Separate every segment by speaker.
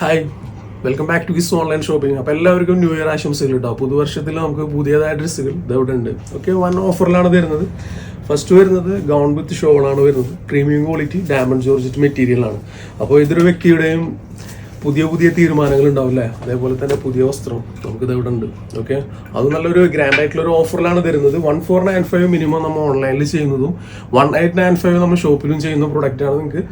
Speaker 1: Hi welcome back to Kis online shopping അപ്പോൾ എല്ലാവർക്കും new year ആശംസകൾ കേട്ടോ പുതുവർഷത്തിൽ നമുക്ക് പുതിയതായ ഡ്രസ്സുകൾ ഇതവിടെ ഉണ്ട്. ഓക്കെ വൺ ഓഫറിലാണ് തരുന്നത്. ഫസ്റ്റ് വരുന്നത് ഗൗൺ വിത്ത് ഷോളാണ് വരുന്നത്. Premium quality diamond georgette material ആണ്. അപ്പോൾ ഇതൊരു വ്യക്തിയുടെയും പുതിയ പുതിയ തീരുമാനങ്ങൾ ഉണ്ടാവില്ലേ അതേപോലെ തന്നെ പുതിയ വസ്ത്രം നമുക്ക് ഇതവിടെ ഉണ്ട്. ഓക്കെ അത് നല്ലൊരു ഗ്രാൻഡ് ആയിട്ടുള്ള ഒരു ഓഫറിലാണ് തരുന്നത്. One four nine five minimum നമ്മൾ ഓൺലൈനിൽ ചെയ്യുന്നതും വൺ എയ്റ്റ് നയൻ ഫൈവ് നമ്മൾ ഷോപ്പിലും ചെയ്യുന്ന പ്രൊഡക്റ്റാണ് നിങ്ങൾക്ക്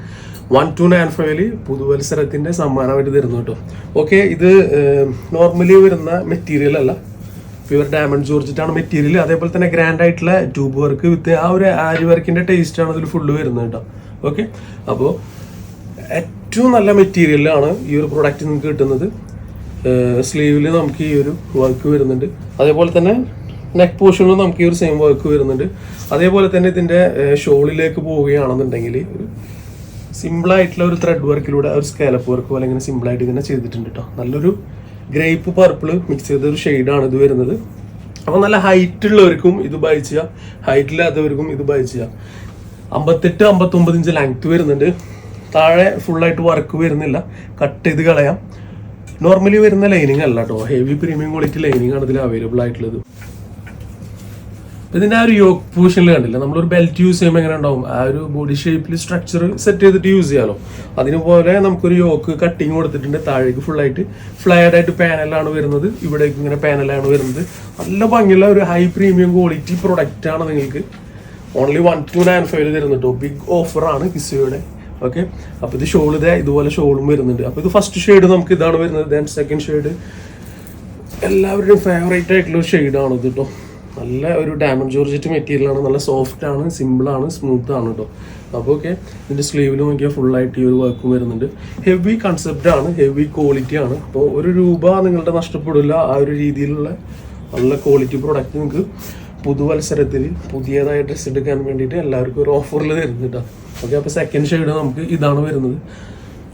Speaker 1: വൺ ടു നയൻ ഫൈവിൽ പുതുവത്സരത്തിന്റെ സമ്മാനമായിട്ട് തരുന്നു കേട്ടോ. ഓക്കെ ഇത് നോർമലി വരുന്ന മെറ്റീരിയൽ അല്ല. പ്യുവർ ഡയമണ്ട് ജോർജറ്റ് മെറ്റീരിയൽ അതേപോലെ തന്നെ ഗ്രാൻഡ് ആയിട്ടുള്ള ട്യൂബ് വർക്ക് വിത്ത് ആ ഒരു ആരി വർക്കിന്റെ ടേസ്റ്റ് ആണ് ഇതിൽ ഫുള്ള് വരുന്നത് കേട്ടോ. ഓക്കെ അപ്പോൾ ഏറ്റവും നല്ല മെറ്റീരിയലാണ് ഈ ഒരു പ്രൊഡക്റ്റ് നിങ്ങൾക്ക് കിട്ടുന്നത്. സ്ലീവിൽ നമുക്ക് ഈ ഒരു വർക്ക് വരുന്നുണ്ട്. അതേപോലെ തന്നെ നെക്ക് പോർഷനിലും നമുക്ക് ഈ ഒരു സെയിം വർക്ക് വരുന്നുണ്ട്. അതേപോലെ തന്നെ ഇതിന്റെ ഷോളിലേക്ക് പോവുകയാണെന്നുണ്ടെങ്കിൽ ആയിട്ടുള്ള ഒരു ത്രെഡ് വർക്കിലൂടെ ഒരു സ്കാലപ്പ് വർക്ക് പോലെ ഇങ്ങനെ സിമ്പിൾ ആയിട്ട് ഇങ്ങനെ ചെയ്തിട്ടുണ്ട് കേട്ടോ നല്ലൊരു ഗ്രേപ്പ് പർപ്പിൾ മിക്സ് ചെയ്ത ഒരു ഷെയ്ഡാണ് ഇത് വരുന്നത്. അപ്പോൾ നല്ല ഹൈറ്റ് ഉള്ളവർക്കും ഇത് ബൈ ചെയ്യാം. ഹൈറ്റ് ഇല്ലാത്തവർക്കും ഇത് ബൈ ചെയ്യാം. അമ്പത്തെട്ട് അമ്പത്തൊമ്പത് ഇഞ്ച് ലെങ്ത് വരുന്നുണ്ട്. താഴെ ഫുള്ളായിട്ട് വർക്ക് വരുന്നില്ല. കട്ട് ചെയ്ത് കളയാം. നോർമലി വരുന്ന ലൈനിങ് അല്ല കേട്ടോ ഹെവി പ്രീമിയം ക്വാളിറ്റി ലൈനിങ് ആണ് ഇതിൽ അവൈലബിൾ ആയിട്ടുള്ളത്. ഇതിന്റെ ആ ഒരു യോക്ക് പൊസിഷനിൽ കണ്ടില്ല? നമ്മളൊരു ബെൽറ്റ് യൂസ് ചെയ്യുമ്പോൾ എങ്ങനെ ഉണ്ടാവും? ആ ഒരു ബോഡി ഷേപ്പിൽ സ്ട്രക്ചർ സെറ്റ് ചെയ്തിട്ട് യൂസ് ചെയ്യാലോ. അതിനുപോലെ നമുക്കൊരു യോക്ക് കട്ടിങ് കൊടുത്തിട്ടുണ്ട്. താഴേക്ക് ഫുൾ ആയിട്ട് ഫ്ലയർഡ് ആയിട്ട് പാനലാണ് വരുന്നത്. ഇവിടേക്ക് ഇങ്ങനെ പാനലാണ് വരുന്നത്. നല്ല ഭംഗിയുള്ള ഒരു ഹൈ പ്രീമിയം ക്വാളിറ്റി പ്രൊഡക്റ്റ് ആണ് നിങ്ങൾക്ക് only one two nine five തരുന്നുണ്ടോ big ഓഫറാണ് കിസയുടെ ഓക്കെ അപ്പോൾ ഇത് ഷോൾ ഇതേ ഇതുപോലെ ഷോളും വരുന്നുണ്ട്. അപ്പോൾ ഇത് ഫസ്റ്റ് ഷെയ്ഡ് നമുക്ക് ഇതാണ് വരുന്നത്. ദെൻ സെക്കൻഡ് ഷെയ്ഡ് എല്ലാവരുടെയും ഫേവറേറ്റ് ആയിട്ടുള്ള ഷെയ്ഡാണ് ഇത് കേട്ടോ നല്ല ഒരു ഡാമഡ് ജോർജറ്റ് മെറ്റീരിയൽ ആണ്. നല്ല സോഫ്റ്റ് ആണ് സിമ്പിൾ ആണ് സ്മൂത്ത് ആണ് കേട്ടോ അപ്പോൾ ഓക്കെ ഇതിന്റെ സ്ലീവിൽ നോക്കിയാൽ ഫുള്ളായിട്ട് ഈ ഒരു വർക്കും വരുന്നുണ്ട്. ഹെവി കൺസെപ്റ്റ് ആണ് ഹെവി ക്വാളിറ്റി ആണ്. അപ്പോൾ ഒരു രൂപ നിങ്ങളുടെ നഷ്ടപ്പെടില്ല. ആ ഒരു രീതിയിലുള്ള നല്ല ക്വാളിറ്റി പ്രോഡക്റ്റ് നിങ്ങൾക്ക് പുതുവത്സരത്തിൽ പുതിയതായ ഡ്രസ്സ് എടുക്കാൻ വേണ്ടിയിട്ട് എല്ലാവർക്കും ഒരു ഓഫറിൽ തരുന്നുണ്ട് ഓക്കെ അപ്പോൾ സെക്കൻഡ് ഷെയ്ഡ് നമുക്ക് ഇതാണ് വരുന്നത്.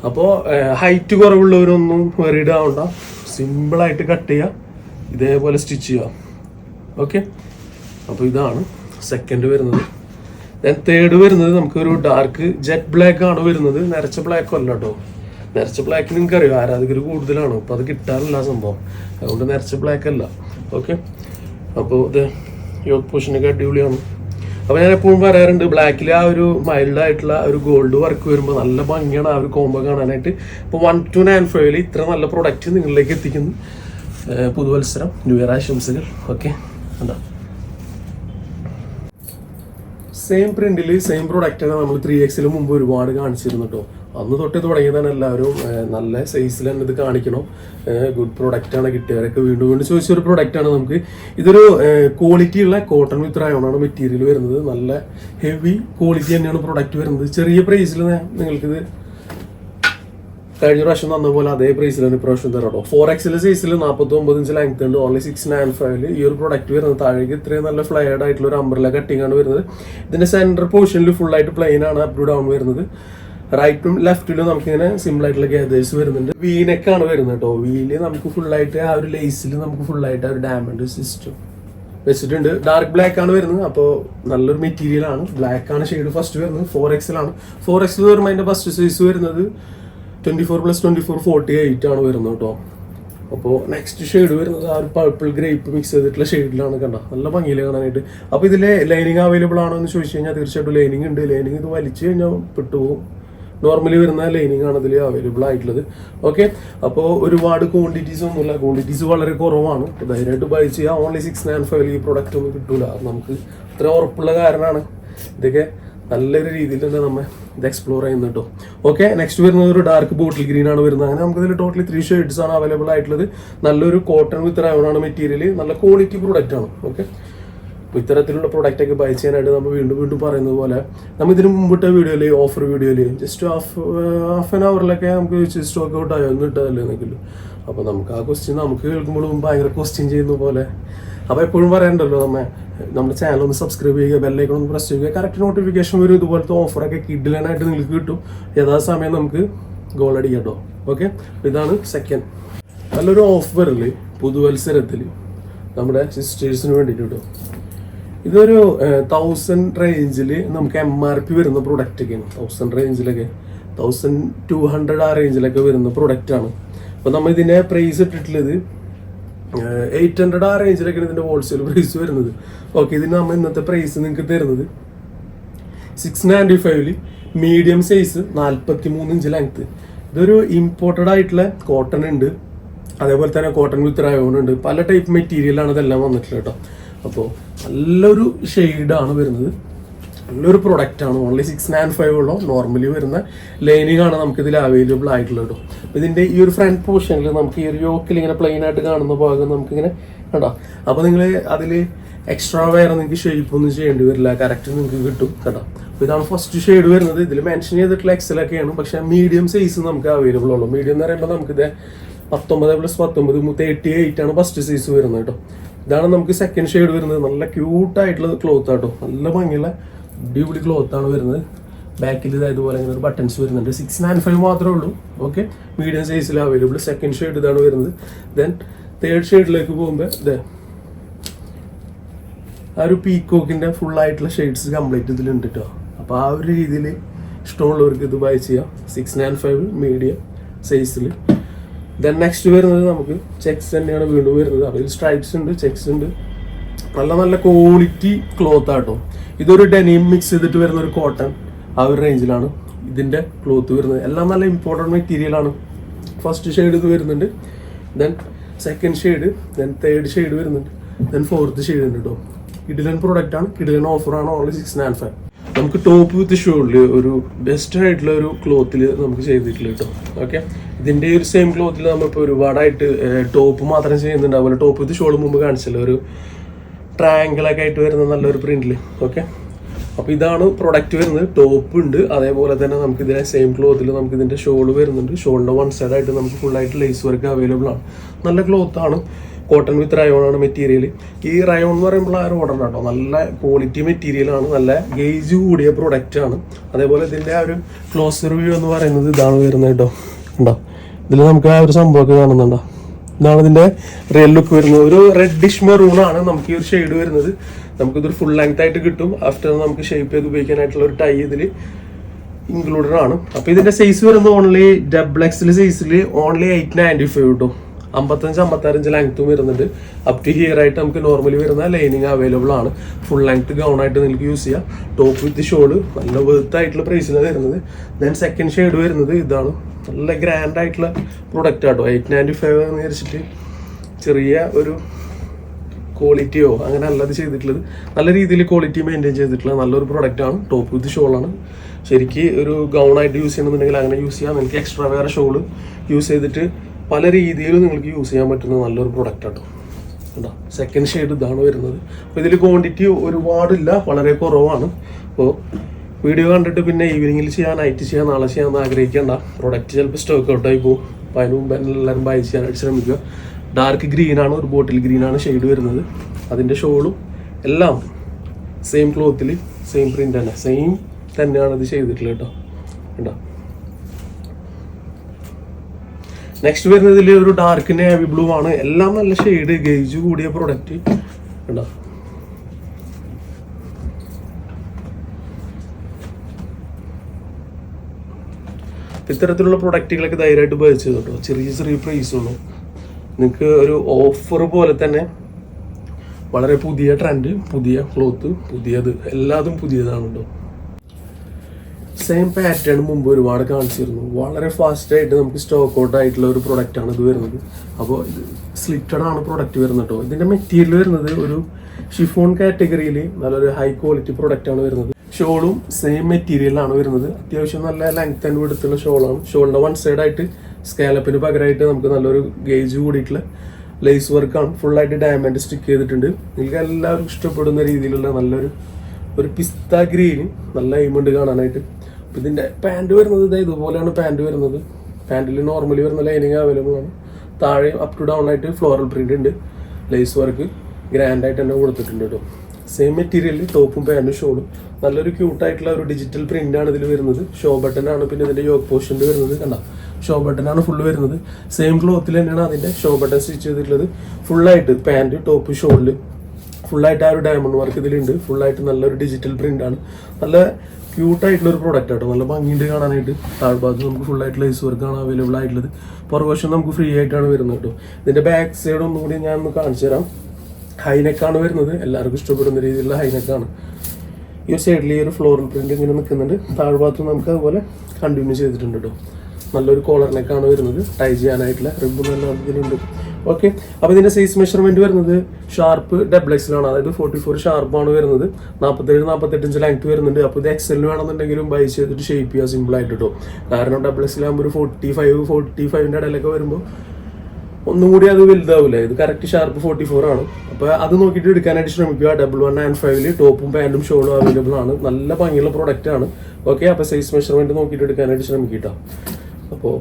Speaker 1: അപ്പോൾ ഹൈറ്റ് കുറവുള്ളവരൊന്നും വെറിയിടാവണ്ട സിമ്പിളായിട്ട് കട്ട് ചെയ്യുക ഇതേപോലെ സ്റ്റിച്ച് ചെയ്യുക ഓക്കെ അപ്പോൾ ഇതാണ് സെക്കൻഡ് വരുന്നത്. ദെൻ തേർഡ് വരുന്നത് നമുക്കൊരു ഡാർക്ക് ജെറ്റ് ബ്ലാക്ക് ആണ് വരുന്നത്. നിറച്ച ബ്ലാക്ക് അല്ല കേട്ടോ. നിറച്ച ബ്ലാക്ക് നിങ്ങൾക്ക് അറിയാം ആരാധകർ കൂടുതലാണ്. അപ്പോൾ അത് കിട്ടാറില്ല സംഭവം. അതുകൊണ്ട് നിറച്ച ബ്ലാക്ക് അല്ല. ഓക്കെ അപ്പോൾ ഇത് യോഗ പോഷനൊക്കെ അടിപൊളിയാണ്. അപ്പോൾ ഞാൻ എപ്പോഴും പറയാറുണ്ട് ബ്ലാക്കിൽ ആ ഒരു മൈൽഡ് ആയിട്ടുള്ള ഒരു ഗോൾഡ് വർക്ക് വരുമ്പോൾ നല്ല ഭംഗിയാണ് ആ ഒരു കോംബോ കാണാനായിട്ട്. ഇപ്പോൾ വൺ ടു നയൻ ഫൈവിൽ ഇത്ര നല്ല പ്രൊഡക്റ്റ് നിങ്ങളിലേക്ക് എത്തിക്കുന്നു. പുതുവത്സരം ന്യൂ ഇയർ ആശംസകൾ. ഓക്കെ എന്താ സെയിം പ്രിന്റിൽ സെയിം പ്രൊഡക്റ്റ് നമ്മൾ ത്രീ എക്സിന് മുമ്പ് ഒരുപാട് കാണിച്ചിരുന്നു കേട്ടോ അന്ന് തൊട്ട് തുടങ്ങിയതാണ് എല്ലാവരും നല്ല സൈസിൽ തന്നെ ഇത് കാണിക്കണം. ഗുഡ് പ്രൊഡക്റ്റ് ആണ് കിട്ടിയവരൊക്കെ വീണ്ടും വീണ്ടും ചോദിച്ച ഒരു പ്രൊഡക്റ്റ് ആണ് നമുക്ക്. ഇതൊരു ക്വാളിറ്റി ഉള്ള കോട്ടൺ വിത്ത് റയോണാണ് മെറ്റീരിയൽ വരുന്നത്. നല്ല ഹെവി ക്വാളിറ്റി തന്നെയാണ് പ്രൊഡക്റ്റ് വരുന്നത്. ചെറിയ പ്രൈസിൽ നിങ്ങൾക്കിത് കഴിഞ്ഞ പ്രാവശ്യം തന്ന പോലെ അതേ തന്നെ ഇപ്രാവശ്യം തരാം കേട്ടോ ഫോർ എക്സിലെ സൈസിൽ നാൽപ്പത്തി ഒമ്പത് ഇഞ്ച് ലെങ്ത് ഉണ്ട്. ഓൺലി സിക്സ് നയൻ ഫൈവിൽ ഈ ഒരു പ്രൊഡക്റ്റ് വരുന്നത്. താഴേക്ക് ഇത്രയും നല്ല ഫ്ലയർഡ് ആയിട്ടുള്ള ഒരു അംബ്രല കട്ടിംഗ് ആണ് വരുന്നത്. ഇതിന്റെ സെന്റർ പോർഷനിൽ ഫുൾ ആയിട്ട് പ്ലെയിൻ ആണ് അപ് ഡൗൺ വരുന്നത്. റൈറ്റും ലെഫ്റ്റിലും നമുക്ക് ഇങ്ങനെ സിമ്പിൾ ആയിട്ടുള്ള ഗേദേഴ്സ് വരുന്നുണ്ട്. വീനക്കാണ് വരുന്നത് കേട്ടോ വീൽ നമുക്ക് ഫുൾ ആയിട്ട് ആ ഒരു ലേസിൽ നമുക്ക് ഫുൾ ആയിട്ട് ആ ഒരു ഡയമണ്ട് സിസ്റ്റം വെച്ചിട്ടുണ്ട്. ഡാർക്ക് ബ്ലാക്ക് ആണ് വരുന്നത്. അപ്പോൾ നല്ലൊരു മെറ്റീരിയൽ ആണ്. ബ്ലാക്ക് ആണ് ഷെയ്ഡ് ഫസ്റ്റ് വരുന്നത്. ഫോർ എക്സിലാണ് ഫോർ എക്സിൽ വരുമ്പോൾ അതിന്റെ ഫസ്റ്റ് സൈസ് വരുന്നത് twenty four plus twenty four forty eight ആണ് വരുന്നത് കേട്ടോ. അപ്പോൾ നെക്സ്റ്റ് ഷെയ്ഡ് വരുന്നത് ആ ഒരു പർപ്പിൾ ഗ്രേപ്പ് മിക്സ് ചെയ്തിട്ടുള്ള ഷെയ്ഡിലാണ് കണ്ട. നല്ല ഭംഗിയിൽ കാണാനായിട്ട്. അപ്പോൾ ഇതിൽ ലൈനിങ് അവൈലബിൾ ആണോ എന്ന് ചോദിച്ചു കഴിഞ്ഞാൽ തീർച്ചയായിട്ടും ലൈനിങ് ഉണ്ട്. ലൈനിങ് ഇത് വലിച്ചു കഴിഞ്ഞാൽ പെട്ടുപോകും നോർമലി വരുന്ന ലൈനിങ് ആണ് ഇതിൽ അവൈലബിൾ ആയിട്ടുള്ളത്. ഓക്കെ അപ്പോൾ ഒരുപാട് ക്വാണ്ടിറ്റീസ് ഒന്നുമില്ല. ക്വാണ്ടിറ്റീസ് വളരെ കുറവാണ്. ധൈര്യമായിട്ട് ബൈ ചെയ്യുക ഓൺലി സിക്സ് നയൻ ഫൈവ് ഈ പ്രൊഡക്റ്റ് ഒന്നും കിട്ടൂല. നമുക്ക് അത്ര ഉറപ്പുള്ള കാരണമാണ് ഇതൊക്കെ നല്ലൊരു രീതിയിൽ തന്നെ നമ്മൾ ഇത് എക്സ്പ്ലോർ ചെയ്യുന്നത് കേട്ടോ ഓക്കെ നെക്സ്റ്റ് വരുന്നത് ഒരു ഡാർക്ക് ബോട്ടിൽ ഗ്രീൻ ആണ് വരുന്നത്. അങ്ങനെ നമുക്ക് ഇതിൽ ടോട്ടലി ത്രീ ഷേഡ്സ് ആണ് അവൈലബിൾ ആയിട്ടുള്ളത്. നല്ലൊരു കോട്ടൺ വിത്ത് ആണ് മെറ്റീരിയൽ നല്ല ക്വാളിറ്റി പ്രോഡക്റ്റ് ആണ്. ഓക്കെ അപ്പോൾ ഇത്തരത്തിലുള്ള പ്രോഡക്റ്റ് ഒക്കെ ബൈ ചെയ്യാനായിട്ട് നമ്മൾ വീണ്ടും വീണ്ടും പറയുന്നത് പോലെ നമ്മൾ ഇതിന് മുമ്പിട്ട വീഡിയോയിൽ ഓഫർ വീഡിയോയിൽ ജസ്റ്റ് ഹാഫ് ഹാഫ് ആൻ അവറിലൊക്കെ നമുക്ക് സ്റ്റോക്ക് ഔട്ട് ആയോ? ഒന്നും ഇട്ടതല്ലേ എന്നെങ്കിലും അപ്പോൾ നമുക്ക് ആ ക്വസ്റ്റ്യൻ നമുക്ക് കേൾക്കുമ്പോഴും ഭയങ്കര ക്വസ്റ്റ്യൻ ചെയ്യുന്ന പോലെ അപ്പോൾ എപ്പോഴും പറയണ്ടല്ലോ നമ്മ നമ്മുടെ ചാനൽ ഒന്ന് സബ്സ്ക്രൈബ് ചെയ്യുക ബെല്ലൈക്കൺ ഒന്ന് പ്രസ് ചെയ്യുക കറക്റ്റ് നോട്ടിഫിക്കേഷൻ വരും ഇതുപോലത്തെ ഓഫറൊക്കെ കിഡിലനായിട്ട് നിങ്ങൾക്ക് കിട്ടും. യഥാസമയം നമുക്ക് ഗോൾ അടിക്കാം കേട്ടോ ഓക്കെ ഇതാണ് സെക്കൻഡ് നല്ലൊരു ഓഫറിൽ പുതുവത്സരത്തിൽ നമ്മുടെ സിസ്റ്റേഴ്സിന് വേണ്ടിയിട്ട് കേട്ടോ ഇതൊരു തൗസൻഡ് റേഞ്ചിൽ നമുക്ക് എം ആർ പി വരുന്ന പ്രൊഡക്റ്റ് ഒക്കെയാണ്. തൗസൻഡ് റേഞ്ചിലൊക്കെ തൗസൻഡ് ടു ഹൺഡ്രഡ് ആ റേഞ്ചിലൊക്കെ വരുന്ന പ്രൊഡക്റ്റ് ആണ്. അപ്പോൾ നമ്മൾ ഇതിനെ പ്രൈസ് ഇട്ടിട്ടുള്ളത് എയ്റ്റ് ഹൺഡ്രഡ് ആ റേഞ്ചിലൊക്കെയാണ് ഇതിന്റെ ഹോൾസെയിൽ പ്രൈസ് വരുന്നത്. ഓക്കെ ഇതിന് നമ്മൾ ഇന്നത്തെ പ്രൈസ് നിങ്ങൾക്ക് തരുന്നത്. സിക്സ് നയന്റി ഫൈവിൽ മീഡിയം സൈസ് നാൽപ്പത്തി മൂന്ന് ഇഞ്ച് ലെങ്ത് ഇതൊരു ഇമ്പോർട്ടഡ് ആയിട്ടുള്ള കോട്ടൺ ഉണ്ട്. അതേപോലെ തന്നെ കോട്ടൺ വിത്ത് റയോൺ ഉണ്ട്. പല ടൈപ്പ് മെറ്റീരിയലാണ് ഇതെല്ലാം വന്നിട്ടുള്ളത് കേട്ടോ. അപ്പോൾ നല്ലൊരു ഷെയ്ഡാണ് വരുന്നത്. നല്ലൊരു പ്രൊഡക്റ്റ് ആണ്. ഓൺലി സിക്സ് നയൻ ഫൈവ് ഉള്ളൂ. നോർമലി വരുന്ന ലൈനിങ് ആണ് നമുക്ക് ഇതിൽ അവൈലബിൾ ആയിട്ടുള്ളത് കേട്ടോ. ഇതിന്റെ ഈ ഒരു ഫ്രണ്ട് പോർഷനിൽ നമുക്ക് ഈ ഒരു യോക്കിൽ ഇങ്ങനെ പ്ലെയിൻ ആയിട്ട് കാണുന്ന ഭാഗം നമുക്കിങ്ങനെ കേട്ടോ അപ്പോൾ നിങ്ങൾ അതിൽ എക്സ്ട്രാ വേറെ നിങ്ങൾക്ക് ഷേപ്പ് ഒന്നും ചെയ്യേണ്ടി വരില്ല. കറക്റ്റ് നിങ്ങൾക്ക് കിട്ടും കേട്ടോ. അപ്പോൾ ഇതാണ് ഫസ്റ്റ് ഷെയ്ഡ് വരുന്നത്. ഇതിൽ മെൻഷൻ ചെയ്തിട്ടുള്ള എക്സൽ ഒക്കെയാണ്. പക്ഷേ മീഡിയം സൈസ് നമുക്ക് അവൈലബിൾ ഉള്ളൂ. മീഡിയം എന്ന് പറയുമ്പോൾ നമുക്കിത് പത്തൊമ്പത് പ്ലസ് പത്തൊമ്പത് തേർട്ടി എയ്റ്റ് ആണ് ഫസ്റ്റ് സൈസ് വരുന്നത് കേട്ടോ. ഇതാണ് നമുക്ക് സെക്കൻഡ് ഷെയ്ഡ് വരുന്നത്. നല്ല ക്യൂട്ടായിട്ടുള്ള ക്ലോത്ത് ആട്ടോ നല്ല ഭംഗിയുള്ള അടിപൊളി ക്ലോത്ത് ആണ് വരുന്നത്. ബാക്കിൽ ഇതായതുപോലെ ഇങ്ങനെ ഒരു ബട്ടൺസ് വരുന്നുണ്ട്. സിക്സ് നയൻ ഫൈവ് മാത്രമേ ഉള്ളൂ. ഓക്കെ മീഡിയം സൈസിൽ അവൈലബിൾ സെക്കൻഡ് ഷെയ്ഡ് ഇതാണ് വരുന്നത്. ദെൻ തേർഡ് ഷെയ്ഡിലേക്ക് പോകുമ്പോൾ ഇതേ ആ ഒരു പീക്കോക്കിന്റെ ആയിട്ടുള്ള ഷെയ്ഡ്സ് കംപ്ലീറ്റ് ഇതിലുണ്ട് കേട്ടോ അപ്പോൾ ആ ഒരു രീതിയിൽ ഇഷ്ടമുള്ളവർക്ക് ഇത് ബൈ ചെയ്യാം. സിക്സ് നയൻ ഫൈവ് മീഡിയം സൈസിൽ ദെൻ നെക്സ്റ്റ് വരുന്നത് നമുക്ക് ചെക്സ് തന്നെയാണ് വീണ്ടും വരുന്നത്. അതിൽ സ്ട്രൈപ്സ് ഉണ്ട് ചെക്സ് ഉണ്ട്. നല്ല നല്ല ക്വാളിറ്റി ക്ലോത്ത് ആട്ടോ ഇതൊരു ഡെനിം മിക്സ് ചെയ്തിട്ട് വരുന്ന ഒരു കോട്ടൺ ആ ഒരു റേഞ്ചിലാണ് ഇതിന്റെ ക്ലോത്ത് വരുന്നത്. എല്ലാം നല്ല ഇമ്പോർട്ടന്റ് മെറ്റീരിയൽ ആണ്. ഫസ്റ്റ് ഷെയ്ഡ് ഇത് വരുന്നുണ്ട് then second shade then third shade വരുന്നുണ്ട് ദെൻ ഫോർത്ത് ഷെയ്ഡ് ഉണ്ട് കേട്ടോ കിഡിലൻ ആണ് കിഡിലൻ ഓഫറാണ് ഓൺലി സിക്സ് നയൻ ഫൈവ് നമുക്ക് ടോപ്പ് വിത്ത് ഷോളിൽ ഒരു ബെസ്റ്റ് ആയിട്ടുള്ള ഒരു ക്ലോത്തിൽ നമുക്ക് ചെയ്തിട്ടില്ല കേട്ടോ ഓക്കെ ഇതിന്റെ ഈ ഒരു സെയിം ക്ലോത്തിൽ നമ്മളിപ്പോൾ ഒരുപാടായിട്ട് ടോപ്പ് മാത്രം ചെയ്യുന്നുണ്ട്. അതുപോലെ ടോപ്പ് വിത്ത് ഷോൾ മുമ്പ് കാണിച്ചല്ലോ ഒരു ട്രയാങ്കിൾ ഒക്കെ ആയിട്ട് വരുന്ന നല്ലൊരു പ്രിന്റിൽ ഓക്കെ അപ്പോൾ ഇതാണ് പ്രൊഡക്റ്റ് വരുന്നത്. ടോപ്പ് ഉണ്ട്. അതേപോലെ തന്നെ നമുക്ക് ഇതിനെ സെയിം ക്ലോത്തിൽ നമുക്ക് ഇതിന്റെ ഷോൾ വരുന്നുണ്ട്. ഷോളിന്റെ വൺ സൈഡ് ആയിട്ട് നമുക്ക് ഫുൾ ആയിട്ട് ലേസ് വർക്ക് അവൈലബിൾ ആണ്. നല്ല ക്ലോത്ത് ആണ്. കോട്ടൺ വിത്ത് റയോൺ ആണ് മെറ്റീരിയൽ ഈ റയോൺ എന്ന് പറയുമ്പോൾ ആ ഓർഡർ കേട്ടോ നല്ല ക്വാളിറ്റി മെറ്റീരിയൽ ആണ്. നല്ല ഗേജ് കൂടിയ പ്രൊഡക്റ്റ് ആണ്. അതേപോലെ ഇതിന്റെ ആ ഒരു ക്ലോസ് റിവ്യൂ എന്ന് പറയുന്നത് ഇതാണ് വരുന്നത് കേട്ടോ. ഉണ്ടോ ഇതിൽ നമുക്ക് ആ ഒരു സംഭവമൊക്കെ കാണുന്നുണ്ടോ? ഇതാണ് ഇതിന്റെ റിയൽ ലുക്ക് വരുന്നത്. ഒരു റെഡിഷ് മെറൂൺ ആണ് നമുക്ക് ഈ ഒരു ഷെയ്ഡ് വരുന്നത്. നമുക്കിതൊരു ഫുൾ ലെങ്ത് ആയിട്ട് കിട്ടും. ആഫ്റ്റർ നമുക്ക് ഷേപ്പ് ചെയ്ത് ഉപയോഗിക്കാനായിട്ടുള്ള ഒരു ടൈ ഇതിൽ ഇൻക്ലൂഡഡ് ആണ്. അപ്പൊ ഇതിന്റെ സൈസ് വരുന്നത് ഓൺലി ഡബിൾ എക്സിൽ സൈസിൽ ഓൺലി എയ്റ്റ് നയന്റി ഫൈവ് കിട്ടും അമ്പത്തഞ്ച് അമ്പത്താറഞ്ച് ലെങ്ത്തും വരുന്നുണ്ട്. അപ് ടു ഹിയർ ആയിട്ട് നമുക്ക് നോർമലി വരുന്ന ലൈനിങ് അവൈലബിൾ ആണ്. ഫുൾ ലെങ്ത് ഗൗൺ ആയിട്ട് നിങ്ങൾക്ക് യൂസ് ചെയ്യാം. ടോപ്പ് വിത്ത് ഷോൾ നല്ല വെർത്ത് ആയിട്ടുള്ള പ്രൈസിലാണ് വരുന്നത്. ദെൻ സെക്കൻഡ് ഷെയ്ഡ് വരുന്നത് ഇതാണ്. നല്ല ഗ്രാൻഡ് ആയിട്ടുള്ള പ്രൊഡക്റ്റ് ആട്ടോ എയ്റ്റ് നയന്റി ഫൈവ് എന്ന് വിചാരിച്ചിട്ട് ചെറിയ ഒരു ക്വാളിറ്റിയോ അങ്ങനെ അല്ലാതെ ചെയ്തിട്ടുള്ളത്. നല്ല രീതിയിൽ ക്വാളിറ്റി മെയിന്റെയിൻ ചെയ്തിട്ടുള്ള നല്ലൊരു പ്രൊഡക്റ്റ് ആണ്. ടോപ്പ് വിത്ത് ഷോളാണ് ശരിക്ക് ഒരു ഗൗൺ ആയിട്ട് യൂസ് ചെയ്യണമെന്നുണ്ടെങ്കിൽ അങ്ങനെ യൂസ് ചെയ്യാം. നിങ്ങൾക്ക് എക്സ്ട്രാ വേറെ ഷോൾ യൂസ് ചെയ്തിട്ട് പല രീതിയിലും നിങ്ങൾക്ക് യൂസ് ചെയ്യാൻ പറ്റുന്ന നല്ലൊരു പ്രൊഡക്റ്റ് ആട്ടോ. കേട്ടോ സെക്കൻഡ് ഷെയ്ഡ് ഇതാണ് വരുന്നത്. അപ്പോൾ ഇതിൽ ക്വാണ്ടിറ്റി ഒരുപാടില്ല വളരെ കുറവാണ്. അപ്പോൾ വീഡിയോ കണ്ടിട്ട് പിന്നെ ഈവനിങ്ങിൽ ചെയ്യാൻ നൈറ്റ് ചെയ്യാൻ നാളെ ചെയ്യാൻ ആഗ്രഹിക്കേണ്ട. പ്രൊഡക്റ്റ് ചിലപ്പോൾ സ്റ്റോക്ക് ഔട്ടായി പോകും. അപ്പോൾ അതിന് മുമ്പ് എല്ലാവരും ബൈ ചെയ്യാനായിട്ട് ശ്രമിക്കുക. ഡാർക്ക് ഗ്രീൻ ആണ് ഒരു ബോട്ടിൽ ഗ്രീൻ ആണ് ഷെയ്ഡ് വരുന്നത്. അതിന്റെ ഷോളും എല്ലാം സെയിം ക്ലോത്തിൽ സെയിം പ്രിന്റ് തന്നെ. സെയിം തന്നെയാണ് ഇത് ചെയ്തിട്ടുള്ളത് കേട്ടോ. കേട്ടോ നെക്സ്റ്റ് വരുന്നതിൽ ഒരു ഡാർക്ക് നേവി ബ്ലൂ ആണ്. എല്ലാം നല്ല ഷെയ്ഡ് ഗേജ് കൂടിയ പ്രൊഡക്റ്റ് കേട്ടോ ഇത്തരത്തിലുള്ള പ്രൊഡക്റ്റുകളൊക്കെ ധൈര്യമായിട്ട് പർച്ചേസ് ചെയ്തു കേട്ടോ ചെറിയ ചെറിയ പ്രൈസ് ഉള്ളൂ. നിങ്ങൾക്ക് ഒരു ഓഫർ പോലെ തന്നെ വളരെ പുതിയ ട്രെൻഡ് പുതിയ ക്ലോത്ത് പുതിയത്. എല്ലാതും പുതിയതാണ് കേട്ടോ സെയിം പാറ്റേൺ മുമ്പ് ഒരുപാട് കാണിച്ചിരുന്നു. വളരെ ഫാസ്റ്റായിട്ട് നമുക്ക് സ്റ്റോക്ക് ഔട്ട് ആയിട്ടുള്ള ഒരു പ്രൊഡക്റ്റ് ആണ് ഇത് വരുന്നത്. അപ്പോൾ ഇത് സ്ലിറ്റഡ് ആണ് പ്രൊഡക്റ്റ് വരുന്നത് കേട്ടോ ഇതിന്റെ മെറ്റീരിയൽ വരുന്നത് ഒരു ഷിഫോൺ കാറ്റഗറിയിൽ നല്ലൊരു ഹൈ ക്വാളിറ്റി പ്രൊഡക്റ്റ് ആണ് വരുന്നത്. ഷോളും സെയിം മെറ്റീരിയലാണ് വരുന്നത്. അത്യാവശ്യം നല്ല ലെങ്ത് ആൻഡ് എടുത്തുള്ള ഷോളാണ്. ഷോളിന്റെ വൺ സൈഡ് ആയിട്ട് സ്കാലപ്പിന് പകരമായിട്ട് നമുക്ക് നല്ലൊരു ഗേജ് കൂടിയിട്ടുള്ള ലേസ് വർക്കാണ് ഫുള്ളായിട്ട് ഡയമണ്ട് സ്റ്റിക്ക് ചെയ്തിട്ടുണ്ട്. നിങ്ങൾക്ക് എല്ലാവർക്കും ഇഷ്ടപ്പെടുന്ന രീതിയിലുള്ള നല്ലൊരു ഒരു പിസ്ത ഗ്രീന് നല്ല എയിമുണ്ട് കാണാനായിട്ട് ഇതിന്റെ പാന്റ് വരുന്നത് ഇതാ ഇതുപോലെയാണ് പാന്റ് വരുന്നത്. പാന്റിൽ നോർമലി വരുന്ന ലൈനിങ് അവൈലബിൾ ആണ്. താഴെ അപ് ടു ഡൗൺ ആയിട്ട് ഫ്ലോറൽ പ്രിന്റ് ഉണ്ട്. ലേസ് വർക്ക് ഗ്രാൻഡ് ആയിട്ട് തന്നെ കൊടുത്തിട്ടുണ്ട് കേട്ടോ സെയിം മെറ്റീരിയലിൽ ടോപ്പും പാന്റും ഷോളും നല്ലൊരു ക്യൂട്ടായിട്ടുള്ള ഒരു ഡിജിറ്റൽ പ്രിന്റ് ആണ് ഇതിൽ വരുന്നത്. ഷോ ബട്ടൺ ആണ് പിന്നെ ഇതിന്റെ യോഗ പോർഷൻ വരുന്നത്. കണ്ട? ഷോ ബട്ടൺ ആണ് ഫുള്ള് വരുന്നത്. സെയിം ക്ലോത്തിൽ തന്നെയാണ് അതിന്റെ ഷോ ബട്ടൺ സ്റ്റിച്ച് ചെയ്തിട്ടുള്ളത്. ഫുള്ളായിട്ട് പാന്റ് ടോപ്പ് ഷോളിൽ ഫുള്ളായിട്ട് ആ ഒരു ഡയമണ്ട് വർക്ക് ഇതിലുണ്ട്. ഫുള്ളായിട്ട് നല്ലൊരു ഡിജിറ്റൽ പ്രിന്റ് ആണ്. നല്ല ക്യൂട്ടായിട്ടുള്ള ഒരു പ്രോഡക്റ്റ് ആട്ടോ. നല്ല ഭംഗിയുണ്ട് കാണാനായിട്ട്. താഴ്ഭാഗത്ത് നമുക്ക് ഫുൾ ആയിട്ട് ലൈസ് വർക്കാണ് അവൈലബിൾ ആയിട്ടുള്ളത്. പുറകുവശം നമുക്ക് ഫ്രീ ആയിട്ടാണ് വരുന്നത് കേട്ടോ. ഇതിന്റെ ബാക്ക് സൈഡ് ഒന്നും കൂടി ഞാൻ ഒന്ന് കാണിച്ചു തരാം. ഹൈനെക്കാണ് വരുന്നത്. എല്ലാവർക്കും ഇഷ്ടപ്പെടുന്ന രീതിയിലുള്ള ഹൈനെക്കാണ് ഈ ഒരു സൈഡിൽ ഈ ഒരു ഫ്ലോറൽ പ്രിന്റ് ഇങ്ങനെ നിൽക്കുന്നുണ്ട്. താഴ്ഭാഗത്ത് നമുക്ക് അതുപോലെ കണ്ടിന്യൂ ചെയ്തിട്ടുണ്ട് കേട്ടോ. നല്ലൊരു കോളർ വരുന്നത്. ടൈ ചെയ്യാനായിട്ടുള്ള റിബ് നല്ല ഇതിലുണ്ട് ഓക്കെ അപ്പോൾ ഇതിന്റെ സൈസ് മെഷർമെന്റ് വരുന്നത് ഷാർപ്പ് ഡബിൾ എക്സിലാണ് അതായത് ഫോർട്ടി ഫോർ ഷാർപ്പാണ് വരുന്നത്. നാൽപ്പത്തേഴ് നാൽപ്പത്തെട്ട് ഇഞ്ച് ലെങ്ത് വരുന്നുണ്ട്. അപ്പോൾ ഇത് എക്സലിന് വേണമെന്നുണ്ടെങ്കിലും ബൈ ചെയ്തിട്ട് ഷേപ്പ് ചെയ്യുക സിമ്പിൾ ആയിട്ട് കേട്ടോ കാരണം ഡബിൾ എക്സിലാകുമ്പോൾ ഒരു ഫോർട്ടി ഫൈവ് ഫോർട്ടി ഫൈവിന്റെ ഇടയിലൊക്കെ വരുമ്പോൾ ഒന്നും കൂടി അത് വലുതാവില്ല ഇത് കറക്റ്റ് ഷാർപ്പ് ഫോർട്ടി ഫോർ ആണ്. അപ്പോൾ അത് നോക്കിയിട്ട് എടുക്കാനായിട്ട് ശ്രമിക്കുക. ഡബിൾ വൺ ആൻഡ് ഫൈവിൽ ടോപ്പും പാന്റും ഷോളും അവൈലബിൾ ആണ്. നല്ല ഭംഗിയുള്ള പ്രോഡക്റ്റ് ആണ്. ഓക്കെ അപ്പോൾ സൈസ് മെഷർമെന്റ് നോക്കിയിട്ട് എടുക്കാനായിട്ട് ശ്രമിക്കുക അപ്പോൾ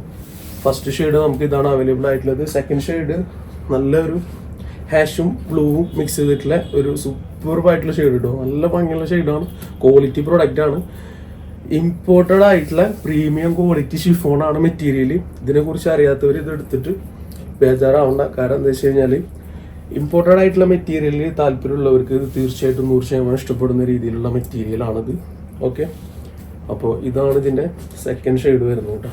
Speaker 1: ഫസ്റ്റ് ഷെയ്ഡ് നമുക്ക് ഇതാണ് അവൈലബിൾ ആയിട്ടുള്ളത്. സെക്കൻഡ് ഷെയ്ഡ് നല്ലൊരു ഹാഷും ബ്ലൂവും മിക്സ് ചെയ്തിട്ടുള്ള ഒരു സൂപ്പർബ് ആയിട്ടുള്ള ഷെയ്ഡ് കിട്ടും നല്ല ഭംഗിയുള്ള ഷെയ്ഡാണ് ക്വാളിറ്റി പ്രോഡക്റ്റ് ആണ്. ഇമ്പോർട്ടഡ് ആയിട്ടുള്ള പ്രീമിയം ക്വാളിറ്റി ഷിഫോണാണ് മെറ്റീരിയൽ ഇതിനെക്കുറിച്ച് അറിയാത്തവർ ഇത് എടുത്തിട്ട് ബേജാറാവണ്ട. കാരണം എന്താ വെച്ച് കഴിഞ്ഞാൽ ഇമ്പോർട്ടഡ് ആയിട്ടുള്ള മെറ്റീരിയലിൽ താല്പര്യമുള്ളവർക്ക് ഇത് തീർച്ചയായിട്ടും നൂറ് ശതമാനം ഇഷ്ടപ്പെടുന്ന രീതിയിലുള്ള മെറ്റീരിയലാണിത് ഓക്കെ അപ്പോൾ ഇതാണ് ഇതിന്റെ സെക്കൻഡ് ഷെയ്ഡ് വരുന്നത് കേട്ടോ.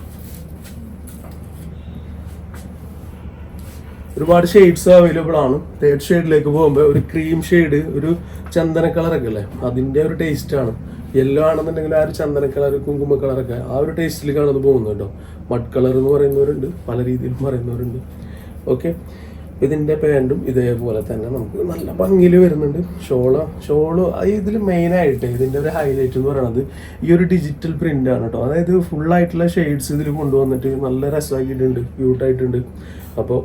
Speaker 1: ഒരുപാട് ഷെയ്ഡ്സ് അവൈലബിൾ ആണ്. തേർഡ് ഷെയ്ഡിലേക്ക് പോകുമ്പോൾ ഒരു ക്രീം ഷെയ്ഡ് ഒരു ചന്ദന കളറൊക്കെ അല്ലേ? അതിന്റെ ഒരു ടേസ്റ്റ് ആണ്. യെല്ലോ ആണെന്നുണ്ടെങ്കിൽ ആ ഒരു ചന്ദന കളർ കുങ്കുമ കളറൊക്കെ ആ ഒരു ടേസ്റ്റിലേക്കാണ് അത് പോകുന്നത് കേട്ടോ. മഡ് കളർ എന്ന് പറയുന്നവരുണ്ട് പല രീതിയിൽ പറയുന്നവരുണ്ട്. ഓക്കെ ഇതിന്റെ പാന്റും ഇതേപോലെ തന്നെ നമുക്ക് നല്ല ഭംഗിയിൽ വരുന്നുണ്ട്. ഷോൾ ഷോൾ ഇതിൽ മെയിനായിട്ട് ഇതിന്റെ ഒരു ഹൈലൈറ്റ് എന്ന് പറയുന്നത് ഈ ഒരു ഡിജിറ്റൽ പ്രിന്റ് ആണ് കേട്ടോ. അതായത് ഫുള്ളായിട്ടുള്ള ഷെയ്ഡ്സ് ഇതിൽ കൊണ്ടുവന്നിട്ട് നല്ല രസമാക്കിയിട്ടുണ്ട് ക്യൂട്ടായിട്ടുണ്ട് അപ്പോൾ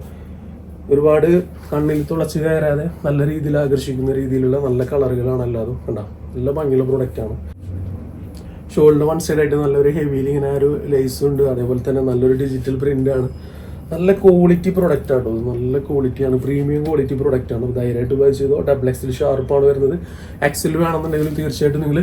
Speaker 1: ഒരുപാട് കണ്ണിൽ തുളച്ച് കയറാതെ നല്ല രീതിയിൽ ആകർഷിക്കുന്ന രീതിയിലുള്ള നല്ല കളറുകളാണ് എല്ലാതും കണ്ടോ? നല്ല ഭംഗിയുള്ള പ്രോഡക്റ്റ് ആണ്. ഷോളിന്റെ വൺ സൈഡായിട്ട് നല്ലൊരു ഹെവിയിൽ ഇങ്ങനെ ഒരു ലേസ് ഉണ്ട്. അതേപോലെ തന്നെ നല്ലൊരു ഡിജിറ്റൽ പ്രിന്റ് ആണ്. നല്ല ക്വാളിറ്റി പ്രൊഡക്റ്റ് ആട്ടോ നല്ല ക്വാളിറ്റിയാണ് പ്രീമിയം ക്വാളിറ്റി പ്രൊഡക്റ്റ് ആണ്. ധൈര്യമായിട്ട് ബൈ ചെയ്തോ? ഡബിൾ എക്സിൽ ഷാർപ്പാണ് വരുന്നത്. എക്സിൽ വേണമെന്നുണ്ടെങ്കിൽ തീർച്ചയായിട്ടും നിങ്ങൾ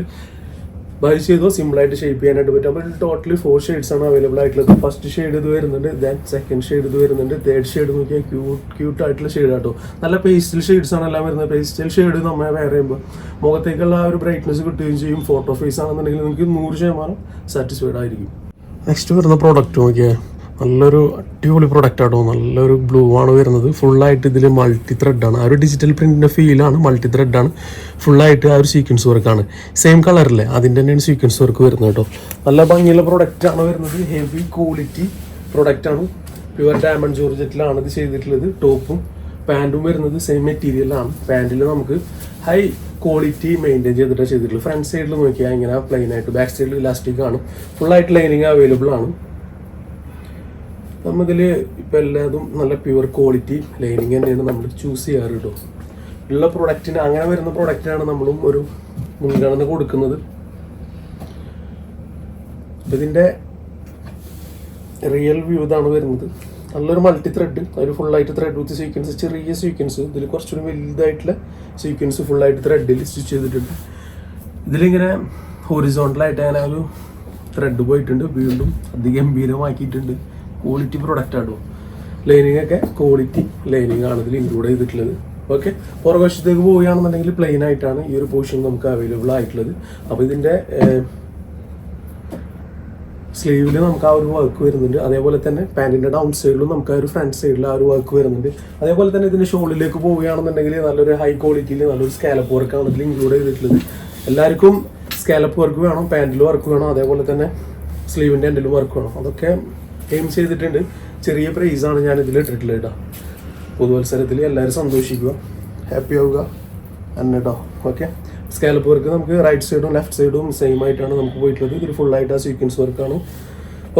Speaker 1: ബൈ ചെയ്തോ? സിമ്പിളായിട്ട് ഷേപ്പ് ചെയ്യാനായിട്ട് പറ്റും. അപ്പോൾ ടോട്ടലി ഫോർ ഷെയ്ഡ്സ് ആണ് അവൈലബിൾ ആയിട്ടുള്ളത്. ഫസ്റ്റ് ഷെയ്ഡ് ഇത് വരുന്നുണ്ട് ദെൻ സെക്കൻഡ് ഷെയ്ഡ് ഇത് വരുന്നുണ്ട് തേർഡ് ഷെയ്ഡ് നോക്കിയാൽ ക്യൂട്ട് ക്യൂട്ട് ആയിട്ടുള്ള ഷെയ്ഡ് ആട്ടോ. നല്ല പേസ്റ്റൽ ഷെയ്ഡ്സ് ആണ് എല്ലാം വരുന്നത്. പേസ്റ്റൽ ഷെയ്ഡ് നമ്മൾ വേറെ മുഖത്തേക്കുള്ള ആ ഒരു ബ്രൈറ്റ്നസ് കിട്ടുകയും ചെയ്യും. ഫോട്ടോ ഫേസ് ആണെന്നുണ്ടെങ്കിൽ നിങ്ങൾക്ക് നൂറ് ശതമാനം സാറ്റിസ്ഫൈഡ് ആയിരിക്കും. നെക്സ്റ്റ് വരുന്ന പ്രോഡക്റ്റ് നോക്കിയാൽ നല്ലൊരു അടിപൊളി പ്രൊഡക്റ്റ് ആട്ടോ. നല്ലൊരു ബ്ലൂ ആണ് വരുന്നത്. ഫുള്ളായിട്ട് ഇതിൽ മൾട്ടി ത്രെഡാണ് ആ ഒരു ഡിജിറ്റൽ പ്രിന്റിന്റെ ഫീലാണ് മൾട്ടി ത്രെഡാണ് ഫുള്ളായിട്ട് ആ ഒരു സീക്വൻസ് വർക്കാണ് സെയിം കളറില്ലേ അതിന്റെ തന്നെയാണ് സീക്വൻസ് വർക്ക് വരുന്നത് കേട്ടോ. നല്ല ഭംഗിയുള്ള പ്രൊഡക്റ്റ് ആണ് വരുന്നത്. ഹെവി ക്വാളിറ്റി പ്രൊഡക്റ്റ് ആണ്. പ്യുവർ ഡയമണ്ട് ജോർജറ്റിലാണ് ഇത് ചെയ്തിട്ടുള്ളത്. ടോപ്പും പാന്റും വരുന്നത് സെയിം മെറ്റീരിയലാണ് പാന്റിൽ നമുക്ക് ഹൈ ക്വാളിറ്റി മെയിന്റെയിൻ ചെയ്തിട്ടാണ് ചെയ്തിട്ടുള്ളത്. ഫ്രണ്ട് സൈഡിൽ നോക്കിയാൽ ഇങ്ങനെ പ്ലെയിൻ ആയിട്ട് ബാക്ക് സൈഡിൽ ഇലാസ്റ്റിക് ആണ്. ഫുള്ളായിട്ട് ലൈനിങ് അവൈലബിൾ ആണ്. നമ്മളിതിൽ ഇപ്പം എല്ലാതും നല്ല പ്യുവർ ക്വാളിറ്റി ലൈനിങ് തന്നെയാണ് നമ്മൾ ചൂസ് ചെയ്യാറ് കേട്ടോ ഉള്ള പ്രൊഡക്റ്റിന് അങ്ങനെ വരുന്ന പ്രൊഡക്റ്റിനാണ് നമ്മളും ഒരു മുൻഗണന കൊടുക്കുന്നത്. ഇതിന്റെ റിയൽ വ്യൂ ഇതാണ് വരുന്നത്. നല്ലൊരു മൾട്ടി ത്രെഡ് ഒരു ഫുള്ളായിട്ട് ത്രെഡ് വിത്ത് സീക്വൻസ് ചെറിയ സീക്വൻസ് ഇതിൽ കുറച്ചുകൂടി വലുതായിട്ടുള്ള സീക്വൻസ് ഫുള്ളായിട്ട് ത്രെഡിൽ സ്റ്റിച്ച് ചെയ്തിട്ടുണ്ട്. ഇതിലിങ്ങനെ ഹൊറിസോണ്ടലായിട്ട് അങ്ങനെ ഒരു ത്രെഡ് പോയിട്ടുണ്ട് വീണ്ടും അതിഗംഭീരമാക്കിയിട്ടുണ്ട് ക്വാളിറ്റി പ്രൊഡക്റ്റ് ആട്ടോ ലൈനിങ് ഒക്കെ ക്വാളിറ്റി ലൈനിങ് ആണ് ഇതിൽ ഇൻക്ലൂഡ് ചെയ്തിട്ടുള്ളത്. ഓക്കെ പുറകുവശത്തേക്ക് പോവുകയാണെന്നുണ്ടെങ്കിൽ പ്ലെയിൻ ആയിട്ടാണ് ഈ ഒരു പോർഷൻ നമുക്ക് അവൈലബിൾ ആയിട്ടുള്ളത്. അപ്പോൾ ഇതിന്റെ സ്ലീവിൽ നമുക്ക് ആ ഒരു വർക്ക് വരുന്നുണ്ട്. അതേപോലെ തന്നെ പാന്റിന്റെ ഡൗൺ സൈഡിലും നമുക്ക് ആ ഒരു ഫ്രണ്ട് സൈഡിൽ ആ ഒരു വർക്ക് വരുന്നുണ്ട്. അതേപോലെ തന്നെ ഇതിന്റെ ഷോളിലേക്ക് പോവുകയാണെന്നുണ്ടെങ്കിൽ നല്ലൊരു ഹൈ ക്വാളിറ്റിയിൽ നല്ലൊരു സ്കാലപ്പ് വർക്കാണ് ഇതിൽ ഇൻക്ലൂഡ് ചെയ്തിട്ടുള്ളത്. എല്ലാവർക്കും സ്കാലപ്പ് വർക്ക് വേണം പാന്റിൽ വർക്ക് വേണം അതേപോലെ തന്നെ സ്ലീവിന്റെ എൻഡിൽ വർക്ക് വേണം. അതൊക്കെ എയിം ചെയ്തിട്ടുണ്ട്. ചെറിയ പ്രൈസാണ് ഞാൻ ഇതിൽ ഇട്ടിട്ടുള്ളത് കേട്ടോ പുതുവത്സരത്തിൽ എല്ലാവരും സന്തോഷിക്കുക. ഹാപ്പി ആവുക. തന്നെ ഓക്കെ സ്കാലപ്പ് വർക്ക് നമുക്ക് റൈറ്റ് സൈഡും ലെഫ്റ്റ് സൈഡും സെയിം ആയിട്ടാണ് നമുക്ക് പോയിട്ടുള്ളത്. ഇതിൽ ഫുൾ ആയിട്ട് ആ സീക്വൻസ് വർക്കാണ്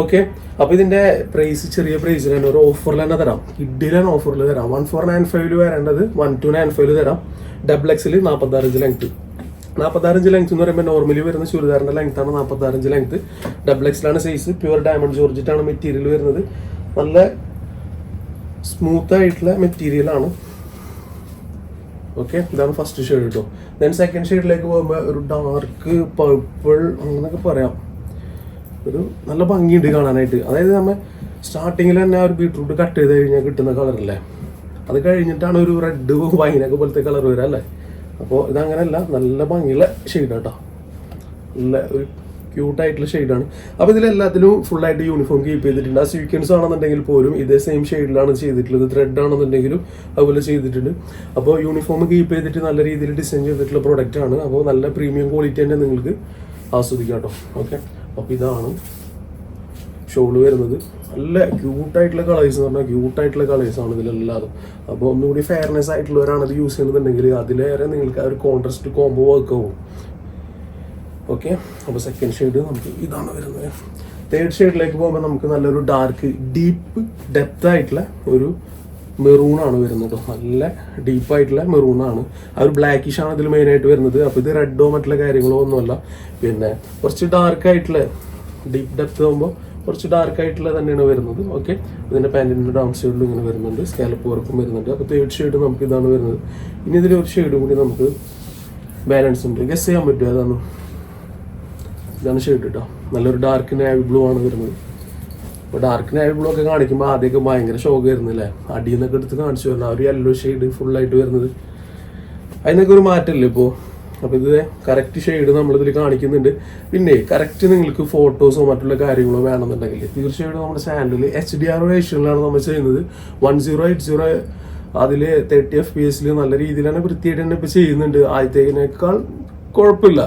Speaker 1: ഓക്കെ അപ്പോൾ ഇതിന്റെ പ്രൈസ് ചെറിയ പ്രൈസിൽ തന്നെ ഒരു ഓഫറിൽ തന്നെ തരാം. ഇഡിലാണ് ഓഫറിൽ തരാം. വൺ ഫോർ നയൻ ഫൈവിൽ വരേണ്ടത് വൺ ടു നയൻ ഫൈവിൽ തരാം. ഡബിൾ എക്സിൽ നാൽപ്പത്താറ് ഇഞ്ച് ലെങ്ത് നാൽപ്പത്താറ് ഇഞ്ച് ലെങ്ത് എന്ന് പറയുമ്പോൾ നോർമലി വരുന്ന ചുരിദാറിന്റെ ലെങ്ത് ആണ് നാൽപ്പത്താറഞ്ച് ലെങ്ത് ഡബിൾ എക്സിലാണ് സൈസ് പ്യുവർ ഡയമണ്ട് ജോർജിറ്റാണ് മെറ്റീരിയൽ വരുന്നത്. നല്ല സ്മൂത്ത് ആയിട്ടുള്ള മെറ്റീരിയൽ ആണ്. ഓക്കെ ഇതാണ് ഫസ്റ്റ് ഷെയ്ഡ് കേട്ടോ ദെൻ സെക്കൻഡ് ഷെയ്ഡിലേക്ക് പോകുമ്പോൾ ഒരു ഡാർക്ക് പർപ്പിൾ അങ്ങനെയൊക്കെ പറയാം. ഒരു നല്ല ഭംഗിയുണ്ട് കാണാനായിട്ട്. അതായത് നമ്മൾ സ്റ്റാർട്ടിങ്ങിൽ തന്നെ ആ ഒരു ബീട്രൂട്ട് കട്ട് ചെയ്ത് കഴിഞ്ഞാൽ കിട്ടുന്ന കളറല്ലേ അത് കഴിഞ്ഞിട്ടാണ് ഒരു റെഡ് വൈനൊക്കെ പോലത്തെ കളർ വരാം അല്ലേ? അപ്പോൾ ഇതങ്ങനെയല്ല നല്ല ഭംഗിയുള്ള ഷെയ്ഡ് കേട്ടോ നല്ല ഒരു ക്യൂട്ടായിട്ടുള്ള ഷെയ്ഡാണ് അപ്പോൾ ഇതിലെല്ലാത്തിലും ഫുള്ളായിട്ട് യൂണിഫോം കീപ്പ് ചെയ്തിട്ടുണ്ട്. ആ സ്വീക്വൻസ് ആണെന്നുണ്ടെങ്കിൽ പോലും ഇതേ സെയിം ഷെയ്ഡിലാണ് ചെയ്തിട്ടുള്ളത്. ത്രെഡ് ആണെന്നുണ്ടെങ്കിലും അതുപോലെ ചെയ്തിട്ടുണ്ട്. അപ്പോൾ യൂണിഫോം കീപ്പ് ചെയ്തിട്ട് നല്ല രീതിയിൽ ഡിസൈൻ ചെയ്തിട്ടുള്ള പ്രോഡക്റ്റാണ് അപ്പോൾ നല്ല പ്രീമിയം ക്വാളിറ്റി തന്നെ നിങ്ങൾക്ക് ആസ്വദിക്കാം കേട്ടോ ഓക്കെ അപ്പോൾ ഇതാണ് ഷോൾ വരുന്നത്. നല്ല ക്യൂട്ടായിട്ടുള്ള കളേഴ്സ് എന്ന് പറഞ്ഞാൽ ക്യൂട്ടായിട്ടുള്ള ആണ് ഇതിലെല്ലാതും. അപ്പോൾ ഒന്നുകൂടി ഫെയർനെസ് ആയിട്ടുള്ളവരാണ് ഇത് യൂസ് ചെയ്യുന്നുണ്ടെങ്കിൽ അതിലേറെ നിങ്ങൾക്ക് ആ ഒരു കോൺട്രസ്റ്റ് കോംബോ വർക്ക് ആവും. ഓക്കെ അപ്പോൾ സെക്കൻഡ് ഷെയ്ഡ് നമുക്ക് ഇതാണ് വരുന്നത്. തേർഡ് ഷെയ്ഡിലേക്ക് പോകുമ്പോൾ നമുക്ക് നല്ലൊരു ഡാർക്ക് ഡീപ്പ് ഡെപ്ത് ആയിട്ടുള്ള ഒരു മെറൂൺ ആണ് വരുന്നത്. നല്ല ഡീപ്പായിട്ടുള്ള മെറൂൺ ആണ്. ആ ഒരു ബ്ലാക്കിഷ് ആണ് ഇതിൽ മെയിനായിട്ട് വരുന്നത്. അപ്പോൾ ഇത് റെഡോ മറ്റുള്ള കാര്യങ്ങളോ ഒന്നുമല്ല. പിന്നെ കുറച്ച് ഡാർക്ക് ആയിട്ടുള്ള ഡീപ്പ് ഡെപ്ത് ആകുമ്പോൾ കുറച്ച് ഡാർക്ക് ആയിട്ടുള്ള തന്നെയാണ് വരുന്നത്. ഓക്കെ ഇതിന്റെ പാന്റിന്റെ ഡൗൺ സൈഡിലും ഇങ്ങനെ വരുന്നുണ്ട്. സ്കാലപ്പ് വർക്കും വരുന്നുണ്ട്. അപ്പോൾ തേർഡ് ഷെയ്ഡ് നമുക്ക് ഇതാണ് വരുന്നത്. ഇനി ഇതിൽ ഒരു ഷെയ്ഡ് കൂടി നമുക്ക് ബാലൻസ് ഉണ്ട്. ഗസ് ചെയ്യാൻ പറ്റുമോ? അതാണ് ഇതാണ് ഷെയ്ഡ് കേട്ടോ നല്ലൊരു ഡാർക്ക് നാവി ബ്ലൂ ആണ് വരുന്നത്. അപ്പോൾ ഡാർക്ക് നാവി ബ്ലൂ ഒക്കെ കാണിക്കുമ്പോൾ ആദ്യമൊക്കെ ഭയങ്കര ഷോക്ക് വരുന്നില്ലേ അടിയിൽ നിന്നൊക്കെ എടുത്ത് കാണിച്ചു. വരുന്നത് ആ ഒരു യെല്ലോ ഷെയ്ഡ് ഫുള്ളായിട്ട് വരുന്നത്. അതിനൊക്കെ ഒരു മാറ്റമല്ലേ ഇപ്പോൾ അപ്പോൾ ഇത് കറക്റ്റ് ഷെയ്ഡ് നമ്മളിതിൽ കാണിക്കുന്നുണ്ട്. പിന്നെ കറക്റ്റ് നിങ്ങൾക്ക് ഫോട്ടോസോ മറ്റുള്ള കാര്യങ്ങളോ വേണമെന്നുണ്ടെങ്കിൽ തീർച്ചയായിട്ടും നമ്മുടെ ചാനലിൽ എച്ച് ഡി ആർ വേഷനിലാണ് നമ്മൾ ചെയ്യുന്നത്. വൺ സീറോ എയ്റ്റ് സീറോ അതിൽ തേർട്ടി എഫ് പി എസിൽ നല്ല രീതിയിലാണ് വൃത്തിയായിട്ട് തന്നെ ഇപ്പോൾ ചെയ്യുന്നുണ്ട്. ആദ്യത്തേക്കിനേക്കാൾ കുഴപ്പമില്ല.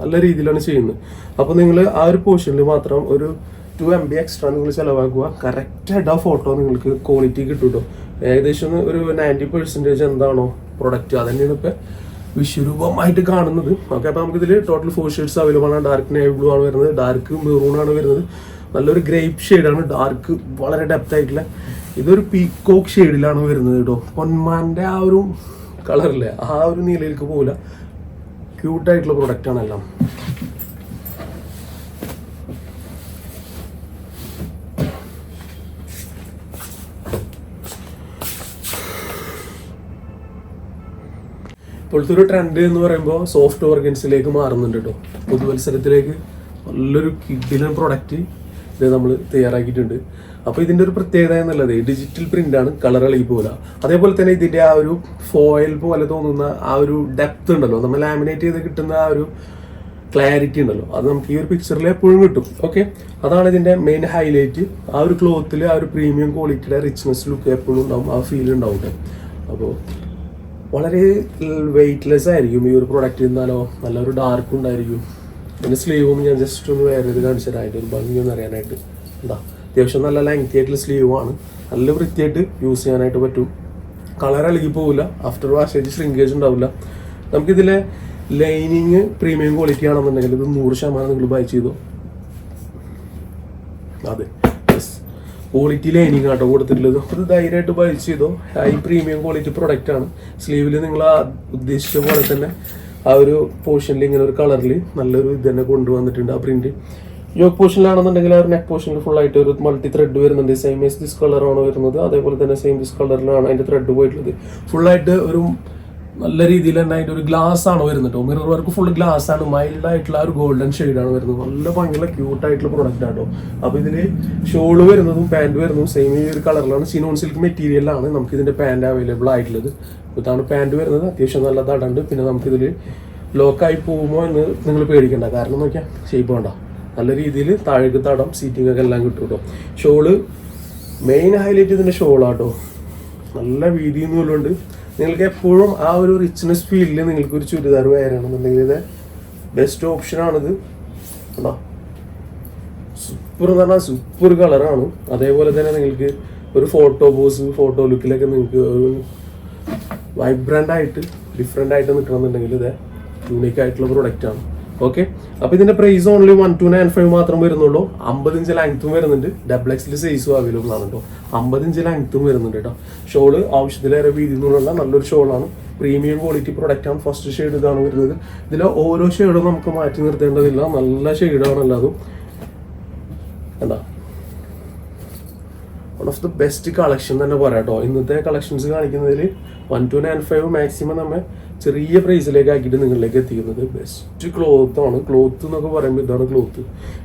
Speaker 1: നല്ല രീതിയിലാണ് ചെയ്യുന്നത്. അപ്പോൾ നിങ്ങൾ ആ ഒരു പോർഷനിൽ മാത്രം ഒരു ടു എം ബി എക്സ്ട്രാ നിങ്ങൾ ചിലവാക്കുക. കറക്റ്റായിട്ട് ആ ഫോട്ടോ നിങ്ങൾക്ക് ക്വാളിറ്റി കിട്ടും കേട്ടോ ഏകദേശം ഒരു നയന്റി പെർസെന്റേജ് എന്താണോ പ്രൊഡക്റ്റ് അതന്നെയാണ് ഇപ്പോൾ വിശ്വരൂപമായിട്ട് കാണുന്നത്. ഓക്കെ അപ്പോൾ നമുക്കിതിൽ ടോട്ടൽ ഫോർ ഷെയ്ഡ്സ് അവൈലബിൾ ആണ്. ഡാർക്ക് നേവി ബ്ലൂ ആണ് വരുന്നത്. ഡാർക്ക് മെറൂൺ ആണ് വരുന്നത്. നല്ലൊരു ഗ്രേപ്പ് ഷെയ്ഡാണ് ഡാർക്ക് വളരെ ഡെപ്ത് ആയിട്ടുള്ള ഇതൊരു പീക്കോക്ക് ഷെയ്ഡിലാണ് വരുന്നത് കേട്ടോ. പൊന്മാന്റെ ആ ഒരു കളറില്ലേ ആ ഒരു നീലയിലേക്ക് പോകില്ല ക്യൂട്ടായിട്ടുള്ള പ്രൊഡക്റ്റാണ് എല്ലാം ഇപ്പോഴത്തെ ഒരു ട്രെൻഡ് എന്ന് പറയുമ്പോൾ സോഫ്റ്റ് ഓർഗൻസിലേക്ക് മാറുന്നുണ്ട് കേട്ടോ പുതുവത്സരത്തിലേക്ക് നല്ലൊരു കിഡിലൻ പ്രൊഡക്റ്റ് ഇത് നമ്മൾ തയ്യാറാക്കിയിട്ടുണ്ട്. അപ്പോൾ ഇതിന്റെ ഒരു പ്രത്യേകത എന്നുള്ളത് ഡിജിറ്റൽ പ്രിന്റ് ആണ് കളർ ഇളകി പോലെ അതേപോലെ തന്നെ ഇതിന്റെ ആ ഒരു ഫോയിൽ പോലെ തോന്നുന്ന ആ ഒരു ഡെപ്ത് ഉണ്ടല്ലോ. നമ്മൾ ലാമിനേറ്റ് ചെയ്ത് കിട്ടുന്ന ആ ഒരു ക്ലാരിറ്റി ഉണ്ടല്ലോ. അത് നമുക്ക് ഈ ഒരു പിക്ചറിൽ എപ്പോഴും കിട്ടും. ഓക്കെ അതാണ് ഇതിന്റെ മെയിൻ ഹൈലൈറ്റ് ആ ഒരു ക്ലോത്തിൽ ആ ഒരു പ്രീമിയം ക്വാളിറ്റിയുടെ റിച്ച്നെസ് ലുക്ക് എപ്പോഴും ഉണ്ടാവും ആ ഫീൽ ഉണ്ടാവും അപ്പോൾ വളരെ വെയ്റ്റ്ലെസ് ആയിരിക്കും ഈ ഒരു പ്രൊഡക്റ്റ് ഇരുന്നാലോ? നല്ലൊരു ഡാർക്ക് ഉണ്ടായിരിക്കും. പിന്നെ സ്ലീവും ഞാൻ ജസ്റ്റ് ഒന്ന് വേറെ ഇത് കാണിച്ചു ഒരു ഭംഗി ഒന്ന് അറിയാനായിട്ട്. എന്താ? അത്യാവശ്യം നല്ല ലെങ്തി ആയിട്ടുള്ള സ്ലീവ് ആണ്. നല്ല വൃത്തിയായിട്ട് യൂസ് ചെയ്യാനായിട്ട് പറ്റും. കളർ ഇളകി പോവില്ല. ആഫ്റ്റർ വാഷേജ് ശ്രിങ്കേജ് ഉണ്ടാവില്ല. നമുക്കിതിലെ ലൈനിങ് പ്രീമിയം ക്വാളിറ്റി ആണെന്നുണ്ടെങ്കിൽ ഇത് നൂറ് ശതമാനം നിങ്ങൾ ബൈ ചെയ്തു? അതെ. ക്വാളിറ്റി ലൈനിങ് ആട്ടോ കൊടുത്തിട്ടുള്ളത്. അത് ധൈര്യമായിട്ട് ബൈ ചെയ്തോ. ഹൈ പ്രീമിയം ക്വാളിറ്റി പ്രൊഡക്റ്റ് ആണ്. സ്ലീവിൽ നിങ്ങൾ ഉദ്ദേശിച്ച പോലെ തന്നെ ആ ഒരു പോർഷനിൽ ഇങ്ങനെ ഒരു കളറിൽ നല്ലൊരു ഇത് തന്നെ കൊണ്ടുവന്നിട്ടുണ്ട് ആ പ്രിന്റ് യോക്ക് പോർഷനിലാണെന്നുണ്ടെങ്കിൽ ആ ഒരു നെക്ക് പോർഷനിൽ ഫുൾ ആയിട്ട് ഒരു മൾട്ടി ത്രെഡ് വരുന്നുണ്ട്. സെയിം എസ് ദിസ് കളറാണ് വരുന്നത്. അതേപോലെ തന്നെ സെയിം ദിസ് കളറിലാണ് അതിന്റെ ത്രെഡ് പോയിട്ടുള്ളത്. ആയിട്ട് ഒരു നല്ല രീതിയിൽ തന്നെ അതിന്റെ ഒരു ഗ്ലാസ് ആണ് വരുന്നത് കേട്ടോ. മിറർ വർക്ക് ഫുൾ ഗ്ലാസ് ആണ്. മൈൽഡ് ആയിട്ടുള്ള ഒരു ഗോൾഡൻ ആണ് വരുന്നത്. നല്ല ഭയങ്കര ക്യൂട്ട് ആയിട്ടുള്ള പ്രൊഡക്റ്റ് ആട്ടോ അപ്പോൾ ഇതിന് ഷോൾ വരുന്നതും പാന്റ് വരുന്നതും സെയിം ഈ ഒരു കളറിലാണ് സിനോൺ സിൽക്ക് മെറ്റീരിയലാണ് നമുക്ക് ഇതിന്റെ പാന്റ് അവൈലബിൾ ആയിട്ടുള്ളത്. ഇതാണ് പാന്റ് വരുന്നത്. അത്യാവശ്യം നല്ല തടുണ്ട്. പിന്നെ നമുക്കിതിൽ ലോക്കായി പോകുമോ എന്ന് നിങ്ങൾ പേടിക്കണ്ട. കാരണം നോക്കിയാൽ ഷേപ്പ് വേണ്ട. നല്ല രീതിയിൽ താഴേക്ക് തടം സീറ്റിംഗ് ഒക്കെ എല്ലാം കിട്ടും കേട്ടോ. ഷോൾ മെയിൻ ഹൈലൈറ്റ് ഇതിന്റെ ഷോളാട്ടോ നല്ല വീതി എന്നുള്ളതുകൊണ്ട് നിങ്ങൾക്ക് എപ്പോഴും ആ ഒരു റിച്ച്നെസ് ഫീലിൽ നിങ്ങൾക്ക് ഒരു ചുരിദാർ വേരണമെന്നുണ്ടെങ്കിൽ ഇത് ബെസ്റ്റ് ഓപ്ഷൻ ആണിത്. കണ്ടോ? സൂപ്പർ എന്ന് പറഞ്ഞാൽ സൂപ്പർ കളറാണ് അതേപോലെ തന്നെ നിങ്ങൾക്ക് ഒരു ഫോട്ടോ പോസ് ഫോട്ടോ ലുക്കിലൊക്കെ നിങ്ങൾക്ക് ഒരു വൈബ്രന്റ് ആയിട്ട് ഡിഫറെന്റ് ആയിട്ട് നിൽക്കണമെന്നുണ്ടെങ്കിൽ ഇത് യൂണീക്ക് ആയിട്ടുള്ള പ്രൊഡക്റ്റ് ആണ്. ഓക്കെ അപ്പൊ ഇതിന്റെ price only one two nine five മാത്രം വരുന്നുള്ളൂ. അമ്പത് ഇഞ്ച് ലെങ്ത്തും വരുന്നുണ്ട്. ഡബിൾ എക്സിൽ സൈസും അവൈലബിൾ ആണ് കേട്ടോ അമ്പത് ഇഞ്ച് ലെങ്ത്തും വരുന്നുണ്ട് കേട്ടോ ഷോൾ ആവശ്യത്തിലേറെ വീതി എന്നുള്ള നല്ലൊരു ഷോളാണ് പ്രീമിയം ക്വാളിറ്റി പ്രൊഡക്റ്റ് ആണ്. ഫസ്റ്റ് ഷെയ്ഡ് ഇതാണ് വരുന്നത്. ഇതിൽ ഓരോ ഷെയ്ഡും നമുക്ക് മാറ്റി നിർത്തേണ്ടതില്ല. നല്ല ഷെയ്ഡാണ് എല്ലാതും. എന്താ one of the best collection തന്നെ പറയാം കേട്ടോ ഇന്നത്തെ collections കാണിക്കുന്നതിൽ one two nine five maximum നമ്മൾ ചെറിയ പ്രൈസിലേക്ക് ആക്കിയിട്ട് നിങ്ങളിലേക്ക് എത്തിക്കുന്നത് ബെസ്റ്റ് ക്ലോത്ത് ആണ്. ക്ലോത്ത് എന്നൊക്കെ പറയുമ്പോൾ ഇതാണ് ക്ലോത്ത്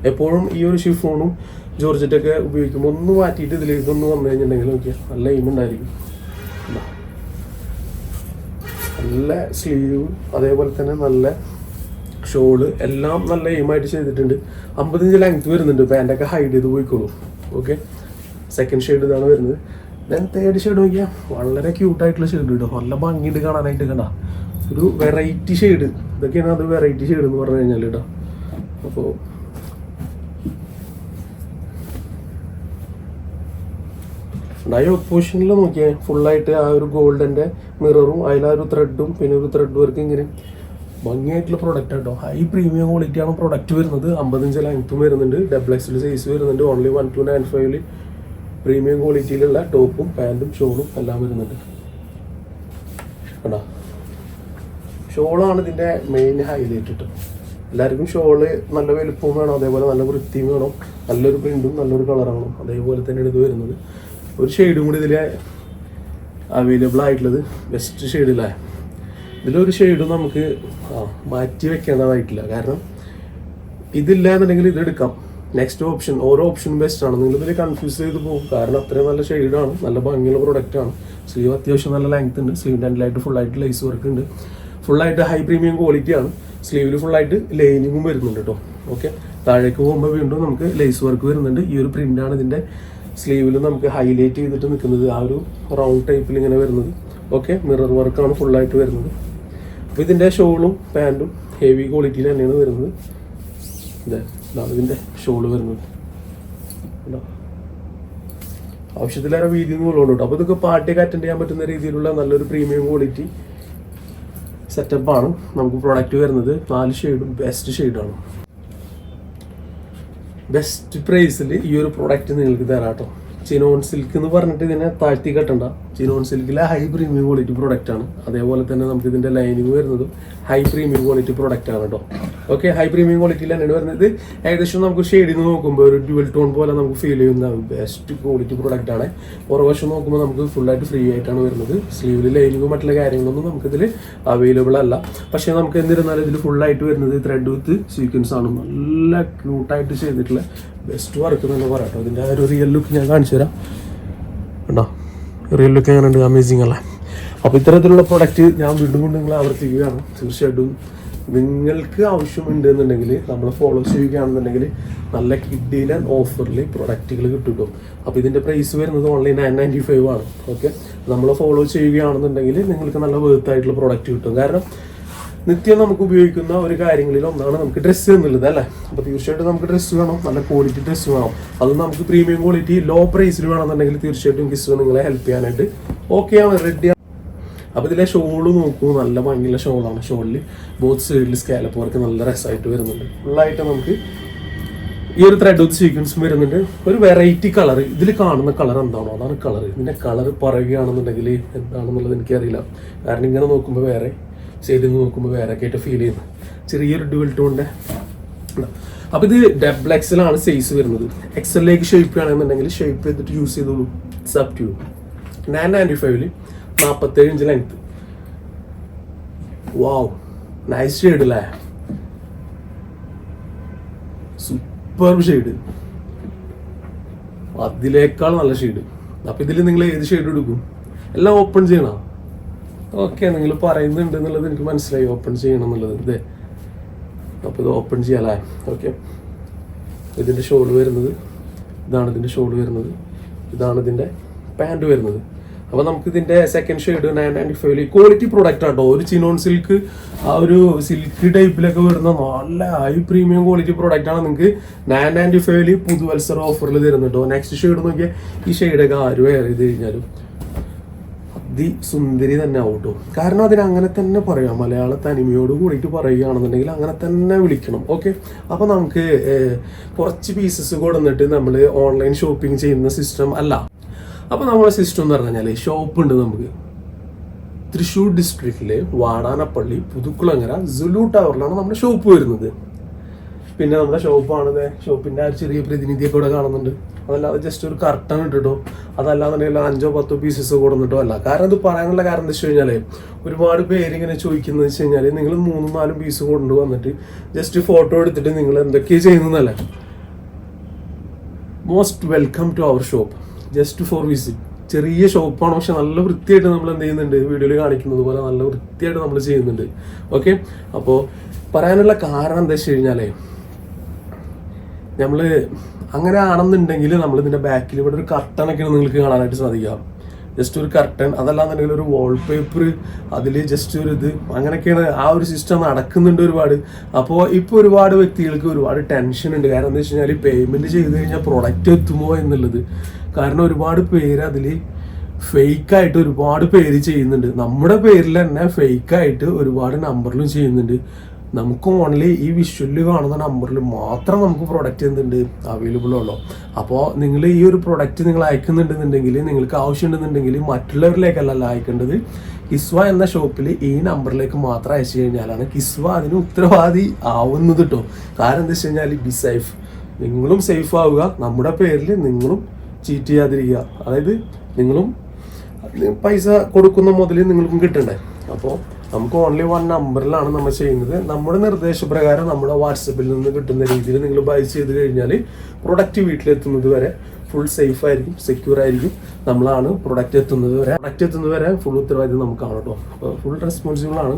Speaker 1: എപ്പോഴും ഈ ഒരു ഷിഫോണും ജോർജറ്റൊക്കെ ഉപയോഗിക്കുമ്പോൾ ഒന്ന് മാറ്റിയിട്ട് ഇതിലേക്ക് ഒന്ന് വന്നു കഴിഞ്ഞിട്ടുണ്ടെങ്കിൽ നോക്കിയാൽ നല്ല എയിം ഉണ്ടായിരിക്കും. നല്ല സ്ലീവ് അതേപോലെ തന്നെ നല്ല ഷോൾ എല്ലാം നല്ല എയിമായിട്ട് ചെയ്തിട്ടുണ്ട്. അമ്പത്തഞ്ച് ലെങ്ത് വരുന്നുണ്ട്. പാന്റൊക്കെ ഹൈഡ് ചെയ്ത് പോയിക്കോളൂ. ഓക്കെ സെക്കൻഡ് ഷെയ്ഡ് ഇതാണ് വരുന്നത്. തേർഡ് ഷെയ്ഡ് നോക്കിയാൽ വളരെ ക്യൂട്ടായിട്ടുള്ള ഷെയ്ഡ് കേട്ടോ നല്ല ഭംഗിയുണ്ട് കാണാനായിട്ട് കണ്ട. ഒരു വെറൈറ്റി ഷെയ്ഡ് ഇതൊക്കെയാണ് അത് വെറൈറ്റി ഷെയ്ഡ് എന്ന് പറഞ്ഞു കഴിഞ്ഞാൽ കേട്ടോ. അപ്പോൾ ഡൈ ഓപ്പോഷനിൽ നോക്കിയാൽ ഫുള്ളായിട്ട് ആ ഒരു ഗോൾഡന്റെ മിററും അതിൽ ഒരു ത്രെഡും പിന്നെ ഒരു ത്രെഡ് വർക്ക് ഇങ്ങനെ ഭംഗിയായിട്ടുള്ള പ്രൊഡക്റ്റ് കേട്ടോ. ഹൈ പ്രീമിയം ക്വാളിറ്റിയാണ് പ്രൊഡക്റ്റ് വരുന്നത്. അമ്പത്തഞ്ച് ലെങ്ത്തും വരുന്നുണ്ട്. ഡബിൾ എക്സിൽ സൈസ് വരുന്നുണ്ട്. ഓൺലി വൺ ടു നയൻ ഫൈവിൽ പ്രീമിയം ക്വാളിറ്റിയിലുള്ള ടോപ്പും പാന്റും ഷോളും എല്ലാം വരുന്നുണ്ട്. കണ്ടോ? ഷോളാണ് ഇതിന്റെ മെയിൻ ഹൈലൈറ്റ് കേട്ടോ എല്ലാവർക്കും ഷോൾ നല്ല വലുപ്പവും വേണം അതേപോലെ നല്ല വൃത്തിയും വേണം നല്ലൊരു പ്രിന്റും നല്ലൊരു കളറാണ് അതേപോലെ തന്നെയാണ് ഇത് വരുന്നത്. ഒരു ഷെയ്ഡും കൂടി ഇതിൽ അവൈലബിൾ ആയിട്ടുള്ളത് ബെസ്റ്റ് ഷെയ്ഡിലായ ഇതിലൊരു ഷെയ്ഡും നമുക്ക് മാറ്റി വെക്കേണ്ടതായിട്ടില്ല. കാരണം ഇതില്ല എന്നുണ്ടെങ്കിൽ ഇത് എടുക്കാം. നെക്സ്റ്റ് ഓപ്ഷൻ ഓരോ ഓപ്ഷൻ ബെസ്റ്റ് ആണ്. നിങ്ങൾ ഇതിൽ കൺഫ്യൂസ് ചെയ്ത് പോകും. കാരണം അത്രയും നല്ല ഷെയ്ഡാണ് നല്ല ഭംഗിയുള്ള പ്രൊഡക്റ്റ് ആണ്. സ്ലീവ് അത്യാവശ്യം നല്ല ലെങ്ത് ഉണ്ട്. സ്ലീവിന്റെ എൻഡിലായിട്ട് ആയിട്ട് ലൈസ് വർക്ക് ഉണ്ട്. ഫുൾ ആയിട്ട് ഹൈ പ്രീമിയം ക്വാളിറ്റി ആണ്. സ്ലീവിൽ ആയിട്ട് ലൈനിങ്ങും വരുന്നുണ്ട് കേട്ടോ ഓക്കെ താഴേക്ക് പോകുമ്പോൾ വീണ്ടും നമുക്ക് ലേസ് വർക്ക് വരുന്നുണ്ട്. ഈ ഒരു പ്രിന്റാണ് ഇതിന്റെ സ്ലീവിൽ നമുക്ക് ഹൈലൈറ്റ് ചെയ്തിട്ട് നിൽക്കുന്നത്. ആ ഒരു റൗണ്ട് ടൈപ്പിൽ ഇങ്ങനെ വരുന്നത്. ഓക്കെ മിറർ വർക്കാണ് ഫുള്ളായിട്ട് വരുന്നത്. അപ്പോൾ ഇതിന്റെ ഷോളും പാന്റും ഹെവി ക്വാളിറ്റിയിൽ തന്നെയാണ് വരുന്നത്. ഇതെ. ഇതിന്റെ ഷോൾ വരുന്നത്? ആവശ്യത്തിലേറെ വീതി കേട്ടോ. അപ്പോൾ ഇതൊക്കെ പാർട്ടിയൊക്കെ അറ്റൻഡ് ചെയ്യാൻ പറ്റുന്ന രീതിയിലുള്ള നല്ലൊരു പ്രീമിയം ക്വാളിറ്റി സെറ്റപ്പാണ് നമുക്ക് പ്രൊഡക്റ്റ് വരുന്നത്. നാല് ഷെയ്ഡും ബെസ്റ്റ് ഷെയ്ഡാണ് ബെസ്റ്റ് പ്രൈസിൽ ഈ ഒരു പ്രൊഡക്റ്റ് നിങ്ങൾക്ക് തരാം കേട്ടോ. ചിനോൺ സിൽക്ക് എന്ന് പറഞ്ഞിട്ട് ഇതിനെ താഴ്ത്തി കെട്ടണ്ട. ചിനോൺ സിൽക്കിലെ ഹൈ പ്രീമിയം ക്വാളിറ്റി പ്രോഡക്റ്റ് ആണ്. അതേപോലെ തന്നെ നമുക്ക് ഇതിന്റെ ലൈനിങ് വരുന്നതും ഹൈ പ്രീമിയം ക്വാളിറ്റി പ്രോഡക്റ്റ് ആണ് കേട്ടോ ഓക്കെ ഹൈ പ്രീമിയം ക്വാളിറ്റിയിൽ തന്നെയാണ് വരുന്നത്. ഏകദേശം നമുക്ക് ഷെയ്ഡിൽ നിന്ന് നോക്കുമ്പോൾ ഒരു ഡ്യുവൽ ടോൺ പോലെ നമുക്ക് ഫീൽ ചെയ്യുന്ന ബെസ്റ്റ് ക്വാളിറ്റി പ്രോഡക്റ്റ് ആണ്. പുറവശം നോക്കുമ്പോൾ നമുക്ക് ഫുള്ളായിട്ട് ഫ്രീ ആയിട്ടാണ് വരുന്നത്. സ്ലീവിൽ ലൈനിങ്ങും മറ്റുള്ള കാര്യങ്ങളൊന്നും നമുക്കിതിൽ അവൈലബിൾ അല്ല. പക്ഷേ നമുക്ക് എന്നിരുന്നാലും ഇതിൽ ഫുള്ളായിട്ട് വരുന്നത് ത്രെഡ് വിത്ത് സീക്വൻസ് ആണ്. നല്ല ക്യൂട്ടായിട്ട് ചെയ്തിട്ടുള്ള ബെസ്റ്റ് വർക്ക് എന്ന് പറയാം കേട്ടോ ഇതിന്റെ ആ ഒരു റിയൽ ലുക്ക് ഞാൻ കാണിച്ചു തരാം കണ്ടോ? റിയൽ ലുക്ക് ഉണ്ട് അമേസിങ് അല്ലേ? അപ്പോൾ ഇത്തരത്തിലുള്ള പ്രൊഡക്റ്റ് ഞാൻ വീണ്ടും കൊണ്ട് നിങ്ങൾ ആവർത്തിക്കുകയാണ്. തീർച്ചയായിട്ടും നിങ്ങൾക്ക് ആവശ്യമുണ്ട് എന്നുണ്ടെങ്കിൽ നമ്മൾ ഫോളോ ചെയ്യുകയാണെന്നുണ്ടെങ്കിൽ നല്ല കിഡിയിലെ ഓഫറിൽ പ്രൊഡക്റ്റുകൾ കേട്ടോ അപ്പോൾ ഇതിന്റെ പ്രൈസ് വരുന്നത് ഓൺലൈൻ നയൻ നയന്റി ഫൈവ് ആണ്. ഓക്കെ നമ്മൾ ഫോളോ ചെയ്യുകയാണെന്നുണ്ടെങ്കിൽ നിങ്ങൾക്ക് നല്ല വേർത്തായിട്ടുള്ള പ്രൊഡക്റ്റ് കിട്ടും. കാരണം നിത്യം നമുക്ക് ഉപയോഗിക്കുന്ന ഒരു കാര്യങ്ങളിൽ ഒന്നാണ് നമുക്ക് ഡ്രസ്സ് എന്നുള്ളത് അല്ലേ? അപ്പോൾ തീർച്ചയായിട്ടും നമുക്ക് ഡ്രസ്സ് വേണം നല്ല ക്വാളിറ്റി ഡ്രസ്സ് വേണം. അത് നമുക്ക് പ്രീമിയം ക്വാളിറ്റി ലോ പ്രൈസിൽ വേണമെന്നുണ്ടെങ്കിൽ തീർച്ചയായിട്ടും കിസ് നിങ്ങളെ ഹെൽപ്പ് ചെയ്യാനായിട്ട് ഓക്കെ ആണ് റെഡി അപ്പോൾ ഇതിലെ ഷോൾ നോക്കൂ നല്ല ഭംഗിയുള്ള ഷോളാണ് ഷോളിൽ ബോത്ത് സൈഡിൽ സ്കാലപ്പ് വർക്ക് നല്ല രസമായിട്ട് വരുന്നുണ്ട്. ഫുള്ളായിട്ട് നമുക്ക് ഈ ഒരു ത്രെഡ് വിത്ത് സീക്വൻസും വരുന്നുണ്ട്. ഒരു വെറൈറ്റി കളർ ഇതിൽ കാണുന്ന കളർ എന്താണോ അതാണ് കളർ ഇതിന്റെ കളർ പറയുകയാണെന്നുണ്ടെങ്കിൽ എന്താണെന്നുള്ളത് എനിക്കറിയില്ല. കാരണം ഇങ്ങനെ നോക്കുമ്പോൾ വേറെ സൈഡിൽ നോക്കുമ്പോൾ വേറെ ആയിട്ട് ഫീൽ ചെയ്യുന്നത് ചെറിയൊരു ഡുവൽ ടോണിന്റെ അപ്പോൾ ഇത് ഡബിൾ എക്സലാണ് സൈസ് വരുന്നത്. എക്സലിലേക്ക് ഷേപ്പ് ആണെന്നുണ്ടെങ്കിൽ ഷേപ്പ് ചെയ്തിട്ട് യൂസ് ചെയ്തോളൂ സബ് ട്യൂ നയൻ നയന്റി ഫൈവിൽ നാൽപ്പത്തേഴ് inch length wow nice shade അല്ലേ സൂപ്പർ ഷെയ്ഡ് അതിലേക്കാൾ നല്ല ഷെയ്ഡ് അപ്പൊ ഇതിൽ നിങ്ങൾ ഏത് ഷെയ്ഡ് എടുക്കും? എല്ലാം ഓപ്പൺ ചെയ്യണം? ഓക്കെ നിങ്ങൾ പറയുന്നുണ്ട് എന്നുള്ളത് എനിക്ക് മനസ്സിലായി ഓപ്പൺ ചെയ്യണം എന്നുള്ളത്. ഇതേ അപ്പോൾ ഇത് ഓപ്പൺ ചെയ്യാലേ? ഓക്കെ ഇതിന്റെ ഷോൾ വരുന്നത്. ഇതാണ് ഇതിന്റെ ഷോൾ വരുന്നത്. ഇതാണ് ഇതിന്റെ പാന്റ് വരുന്നത്. അപ്പോൾ നമുക്ക് ഇതിന്റെ സെക്കൻഡ് ഷെയ്ഡ് നയൻ നയന്റി ഫൈവിൽ ക്വാളിറ്റി പ്രോഡക്റ്റ് ആട്ടോ. ഒരു ചിനോൺ സിൽക്ക് ആ ഒരു സിൽക്ക് ടൈപ്പിലൊക്കെ വരുന്ന നല്ല ഹൈ പ്രീമിയം ക്വാളിറ്റി പ്രോഡക്റ്റ് ആണ് നിങ്ങൾക്ക് നയൻ നയന്റി ഫൈവിൽ പുതുവത്സര ഓഫറിൽ തരുന്നുണ്ടോ നെക്സ്റ്റ് ഷെയ്ഡ് നോക്കിയാൽ ഈ ഷെയ്ഡൊക്കെ ആരും ഏറെ ചെയ്ത് കഴിഞ്ഞാലും? അതിസുന്ദരി തന്നെ ആവട്ടോ. കാരണം അതിന് അങ്ങനെ തന്നെ പറയാം. മലയാള തനിമയോട് കൂടിയിട്ട് പറയുകയാണെന്നുണ്ടെങ്കിൽ അങ്ങനെ തന്നെ വിളിക്കണം. ഓക്കെ? അപ്പോൾ നമുക്ക് കുറച്ച് പീസസ് കൊടുന്നിട്ട് നമ്മൾ ഓൺലൈൻ ഷോപ്പിംഗ് ചെയ്യുന്ന സിസ്റ്റം അല്ല. അപ്പോൾ നമ്മുടെ സിസ്റ്റം എന്ന് പറഞ്ഞു കഴിഞ്ഞാൽ ഷോപ്പ് ഉണ്ട് നമുക്ക്. തൃശ്ശൂർ ഡിസ്ട്രിക്റ്റിലെ വാടാനപ്പള്ളി പുതുക്കുളങ്ങര സുലു ടവറിലാണ് നമ്മുടെ ഷോപ്പ് വരുന്നത്. പിന്നെ നമ്മുടെ ഷോപ്പാണ് ഷോപ്പിന്റെ ആ ചെറിയ പ്രതിനിധിയൊക്കെ ഇവിടെ കാണുന്നുണ്ട്. അതല്ലാതെ ജസ്റ്റ് ഒരു കർട്ടൺ ഇട്ടിട്ടോ? അതല്ലാന്നുണ്ടെങ്കിൽ അഞ്ചോ പത്തോ പീസസ് കൊടുത്തിട്ടോ അല്ല കാരണം ഇത് പറയാനുള്ള കാരണം എന്താ വെച്ച് കഴിഞ്ഞാൽ ഒരുപാട് പേര് ഇങ്ങനെ ചോദിക്കുന്നത് വെച്ച് കഴിഞ്ഞാൽ നിങ്ങൾ മൂന്നും നാലും പീസ് കൊണ്ടു വന്നിട്ട് ജസ്റ്റ് ഫോട്ടോ എടുത്തിട്ട് നിങ്ങൾ എന്തൊക്കെയാണ് ചെയ്യുന്നതല്ലേ? Most welcome to our shop just for visit ചെറിയ ഷോപ്പാണ് പക്ഷെ നല്ല വൃത്തിയായിട്ട് നമ്മൾ എന്ത് ചെയ്യുന്നുണ്ട്? വീഡിയോയിൽ കാണിക്കുന്നത് പോലെ നല്ല വൃത്തിയായിട്ട് നമ്മൾ ചെയ്യുന്നുണ്ട്. ഓക്കെ അപ്പോൾ പറയാനുള്ള കാരണം എന്താ വെച്ച് കഴിഞ്ഞാലേ നമ്മൾ അങ്ങനെ ആണെന്നുണ്ടെങ്കിൽ നമ്മൾ ഇതിന്റെ ബാക്കിൽ ഇവിടെ ഒരു കർട്ടനൊക്കെയാണ് നിങ്ങൾക്ക് കാണാനായിട്ട് സാധിക്കാം ജസ്റ്റ് ഒരു കർട്ടൻ അതല്ലാന്നുണ്ടെങ്കിൽ ഒരു വാൾപേപ്പർ അതിൽ ജസ്റ്റ് ഒരു ഇത്. അങ്ങനെയൊക്കെയാണ് ആ ഒരു സിസ്റ്റം നടക്കുന്നുണ്ട് ഒരുപാട്. അപ്പോൾ ഇപ്പോൾ ഒരുപാട് വ്യക്തികൾക്ക് ഒരുപാട് ടെൻഷൻ ഉണ്ട്. കാരണം എന്താ വെച്ച് കഴിഞ്ഞാൽ പേയ്മെന്റ് ചെയ്ത് കഴിഞ്ഞാൽ പ്രൊഡക്റ്റ് എത്തുമോ എന്നുള്ളത്. കാരണം ഒരുപാട് പേര് അതിൽ ഫേക്കായിട്ട് ഒരുപാട് പേര് ചെയ്യുന്നുണ്ട്. നമ്മുടെ പേരിൽ തന്നെ ഫേക്കായിട്ട് ഒരുപാട് നമ്പറിലും ചെയ്യുന്നുണ്ട്. നമുക്ക് ഓൺലി ഈ വിഷ്വലിൽ കാണുന്ന നമ്പറിൽ മാത്രം നമുക്ക് പ്രൊഡക്റ്റ് എന്തുണ്ട്? അവൈലബിൾ ഉള്ളൂ. അപ്പോൾ നിങ്ങൾ ഈ ഒരു പ്രൊഡക്റ്റ് നിങ്ങൾ അയക്കുന്നുണ്ടെന്നുണ്ടെങ്കിൽ നിങ്ങൾക്ക് ആവശ്യമുണ്ടെന്നുണ്ടെങ്കിൽ മറ്റുള്ളവരിലേക്കല്ല അയക്കേണ്ടത്. കിസ്വ എന്ന ഷോപ്പിൽ ഈ നമ്പറിലേക്ക് മാത്രം അയച്ചു കഴിഞ്ഞാലാണ് കിസ്വ അതിന് ഉത്തരവാദി ആവുന്നത് കേട്ടോ കാരണം എന്താ വെച്ച് കഴിഞ്ഞാൽ ബി സേഫ് നിങ്ങളും സേഫ് ആവുക. നമ്മുടെ പേരിൽ നിങ്ങളും ചീറ്റ് ചെയ്യാതിരിക്കുക. അതായത് നിങ്ങളും പൈസ കൊടുക്കുന്ന മുതൽ നിങ്ങൾക്കും കിട്ടണ്ടേ? അപ്പോൾ നമുക്ക് ഓൺലി വൺ നമ്പറിലാണ് നമ്മൾ ചെയ്യുന്നത്. നമ്മുടെ നിർദ്ദേശപ്രകാരം നമ്മുടെ വാട്സപ്പിൽ നിന്ന് കിട്ടുന്ന രീതിയിൽ നിങ്ങൾ ബൈ ചെയ്ത് കഴിഞ്ഞാൽ പ്രൊഡക്റ്റ് വീട്ടിലെത്തുന്നത് വരെ ഫുൾ സേഫ് ആയിരിക്കും സെക്യൂർ ആയിരിക്കും. നമ്മളാണ് പ്രൊഡക്റ്റ് എത്തുന്നത് വരെ. പ്രൊഡക്റ്റ് എത്തുന്നത് വരെ ഫുൾ ഉത്തരവാദിത്വം നമുക്കാണ് കേട്ടോ ഫുൾ റെസ്പോൺസിബിൾ ആണ്.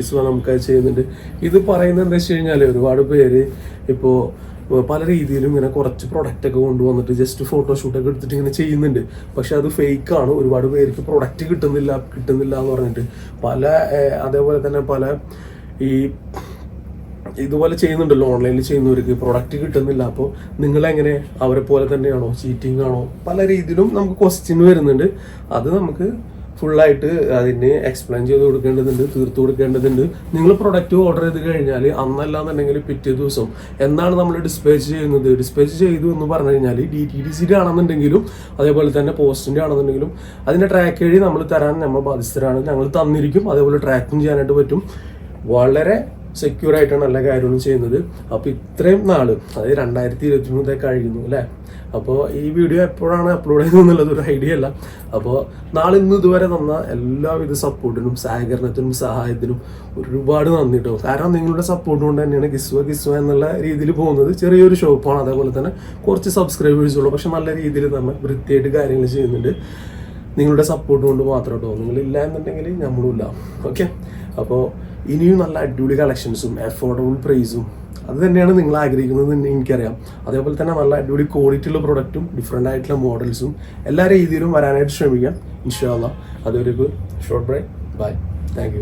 Speaker 1: ഇസ്വ നമുക്കത് ചെയ്യുന്നുണ്ട്. ഇത് പറയുന്നത് എന്താ വെച്ച് കഴിഞ്ഞാൽ ഒരുപാട് പേര് ഇപ്പോൾ പല രീതിയിലും ഇങ്ങനെ കുറച്ച് പ്രൊഡക്റ്റ് ഒക്കെ കൊണ്ടുവന്നിട്ട് ജസ്റ്റ് ഫോട്ടോഷൂട്ടൊക്കെ എടുത്തിട്ട് ഇങ്ങനെ ചെയ്യുന്നുണ്ട്. പക്ഷെ അത് ഫേക്ക് ആണ്. ഒരുപാട് പേർക്ക് പ്രൊഡക്റ്റ് കിട്ടുന്നില്ല കിട്ടുന്നില്ല എന്ന് പറഞ്ഞിട്ട് പല അതേപോലെ തന്നെ പല ഈ ഇതുപോലെ ചെയ്യുന്നുണ്ടല്ലോ ഓൺലൈനിൽ ചെയ്യുന്നവർക്ക് പ്രൊഡക്റ്റ് കിട്ടുന്നില്ല. അപ്പോൾ നിങ്ങളെങ്ങനെ അവരെ പോലെ തന്നെയാണോ? ചീറ്റിംഗ് ആണോ? പല രീതിയിലും നമുക്ക് ക്വസ്റ്റ്യൻ വരുന്നുണ്ട്. അത് നമുക്ക് ഫുള്ളായിട്ട് അതിന് എക്സ്പ്ലെയിൻ ചെയ്ത് കൊടുക്കേണ്ടതുണ്ട് തീർത്തു കൊടുക്കേണ്ടതുണ്ട്. നിങ്ങൾ പ്രൊഡക്റ്റ് ഓർഡർ ചെയ്ത് കഴിഞ്ഞാൽ അന്നല്ലാന്നുണ്ടെങ്കിൽ പിറ്റേ ദിവസം എന്നാണ് നമ്മൾ ഡിസ്പാച്ച് ചെയ്യുന്നത്? ഡിസ്പാച്ച് ചെയ്തു എന്ന് പറഞ്ഞു കഴിഞ്ഞാൽ ഡി ടി ഡി സിയുടെ ആണെന്നുണ്ടെങ്കിലും അതേപോലെ തന്നെ പോസ്റ്റിന്റെ ആണെന്നുണ്ടെങ്കിലും അതിന്റെ ട്രാക്ക് വഴി നമ്മൾ തരാൻ നമ്മൾ ബാധ്യസ്ഥരാണ്. ഞങ്ങൾ തന്നിരിക്കും അതേപോലെ ട്രാക്കിങ് ചെയ്യാനായിട്ട് പറ്റും. വളരെ സെക്യൂർ ആയിട്ടാണ് എല്ലാ കാര്യങ്ങളും ചെയ്യുന്നത്. അപ്പോൾ ഇത്രയും നാൾ അതായത് രണ്ടായിരത്തി ഇരുപത്തി മൂന്നേ കഴിയുന്നു അല്ലേ? അപ്പോൾ ഈ വീഡിയോ എപ്പോഴാണ് അപ്ലോഡ് ചെയ്യുന്നത് ഒരു ഐഡിയ അല്ല. അപ്പോൾ നാളെ ഇന്ന് ഇതുവരെ തന്ന എല്ലാവിധ സപ്പോർട്ടിനും സഹകരണത്തിനും സഹായത്തിനും ഒരുപാട് നന്ദി കേട്ടോ കാരണം നിങ്ങളുടെ സപ്പോർട്ട് കൊണ്ട് തന്നെയാണ് കിസ്വ കിസ്വ എന്നുള്ള രീതിയിൽ പോകുന്നത്. ചെറിയൊരു ഷോപ്പാണ് അതേപോലെ തന്നെ കുറച്ച് സബ്സ്ക്രൈബേഴ്സ് ഉള്ളൂ. പക്ഷെ നല്ല രീതിയിൽ നമ്മൾ വൃത്തിയായിട്ട് കാര്യങ്ങൾ ചെയ്യുന്നുണ്ട്. നിങ്ങളുടെ സപ്പോർട്ട് കൊണ്ട് മാത്രം കേട്ടോ നിങ്ങളില്ല എന്നുണ്ടെങ്കിൽ നമ്മളും ഇല്ല. ഓക്കെ അപ്പോൾ ഇനിയും നല്ല അടിപൊളി കളക്ഷൻസും അഫോർഡബിൾ പ്രൈസും അത് തന്നെയാണ് നിങ്ങൾ ആഗ്രഹിക്കുന്നത് എന്ന് എനിക്കറിയാം. അതേപോലെ തന്നെ നല്ല അടിപൊളി ക്വാളിറ്റി ഉള്ള പ്രൊഡക്റ്റും ഡിഫറെന്റ് ആയിട്ടുള്ള മോഡൽസും എല്ലാ രീതിയിലും വരാനായിട്ട് ശ്രമിക്കാം. ഇൻഷാല്ല അതൊരു ഷോർട്ട് ബ്രേക്ക് ബൈ താങ്ക്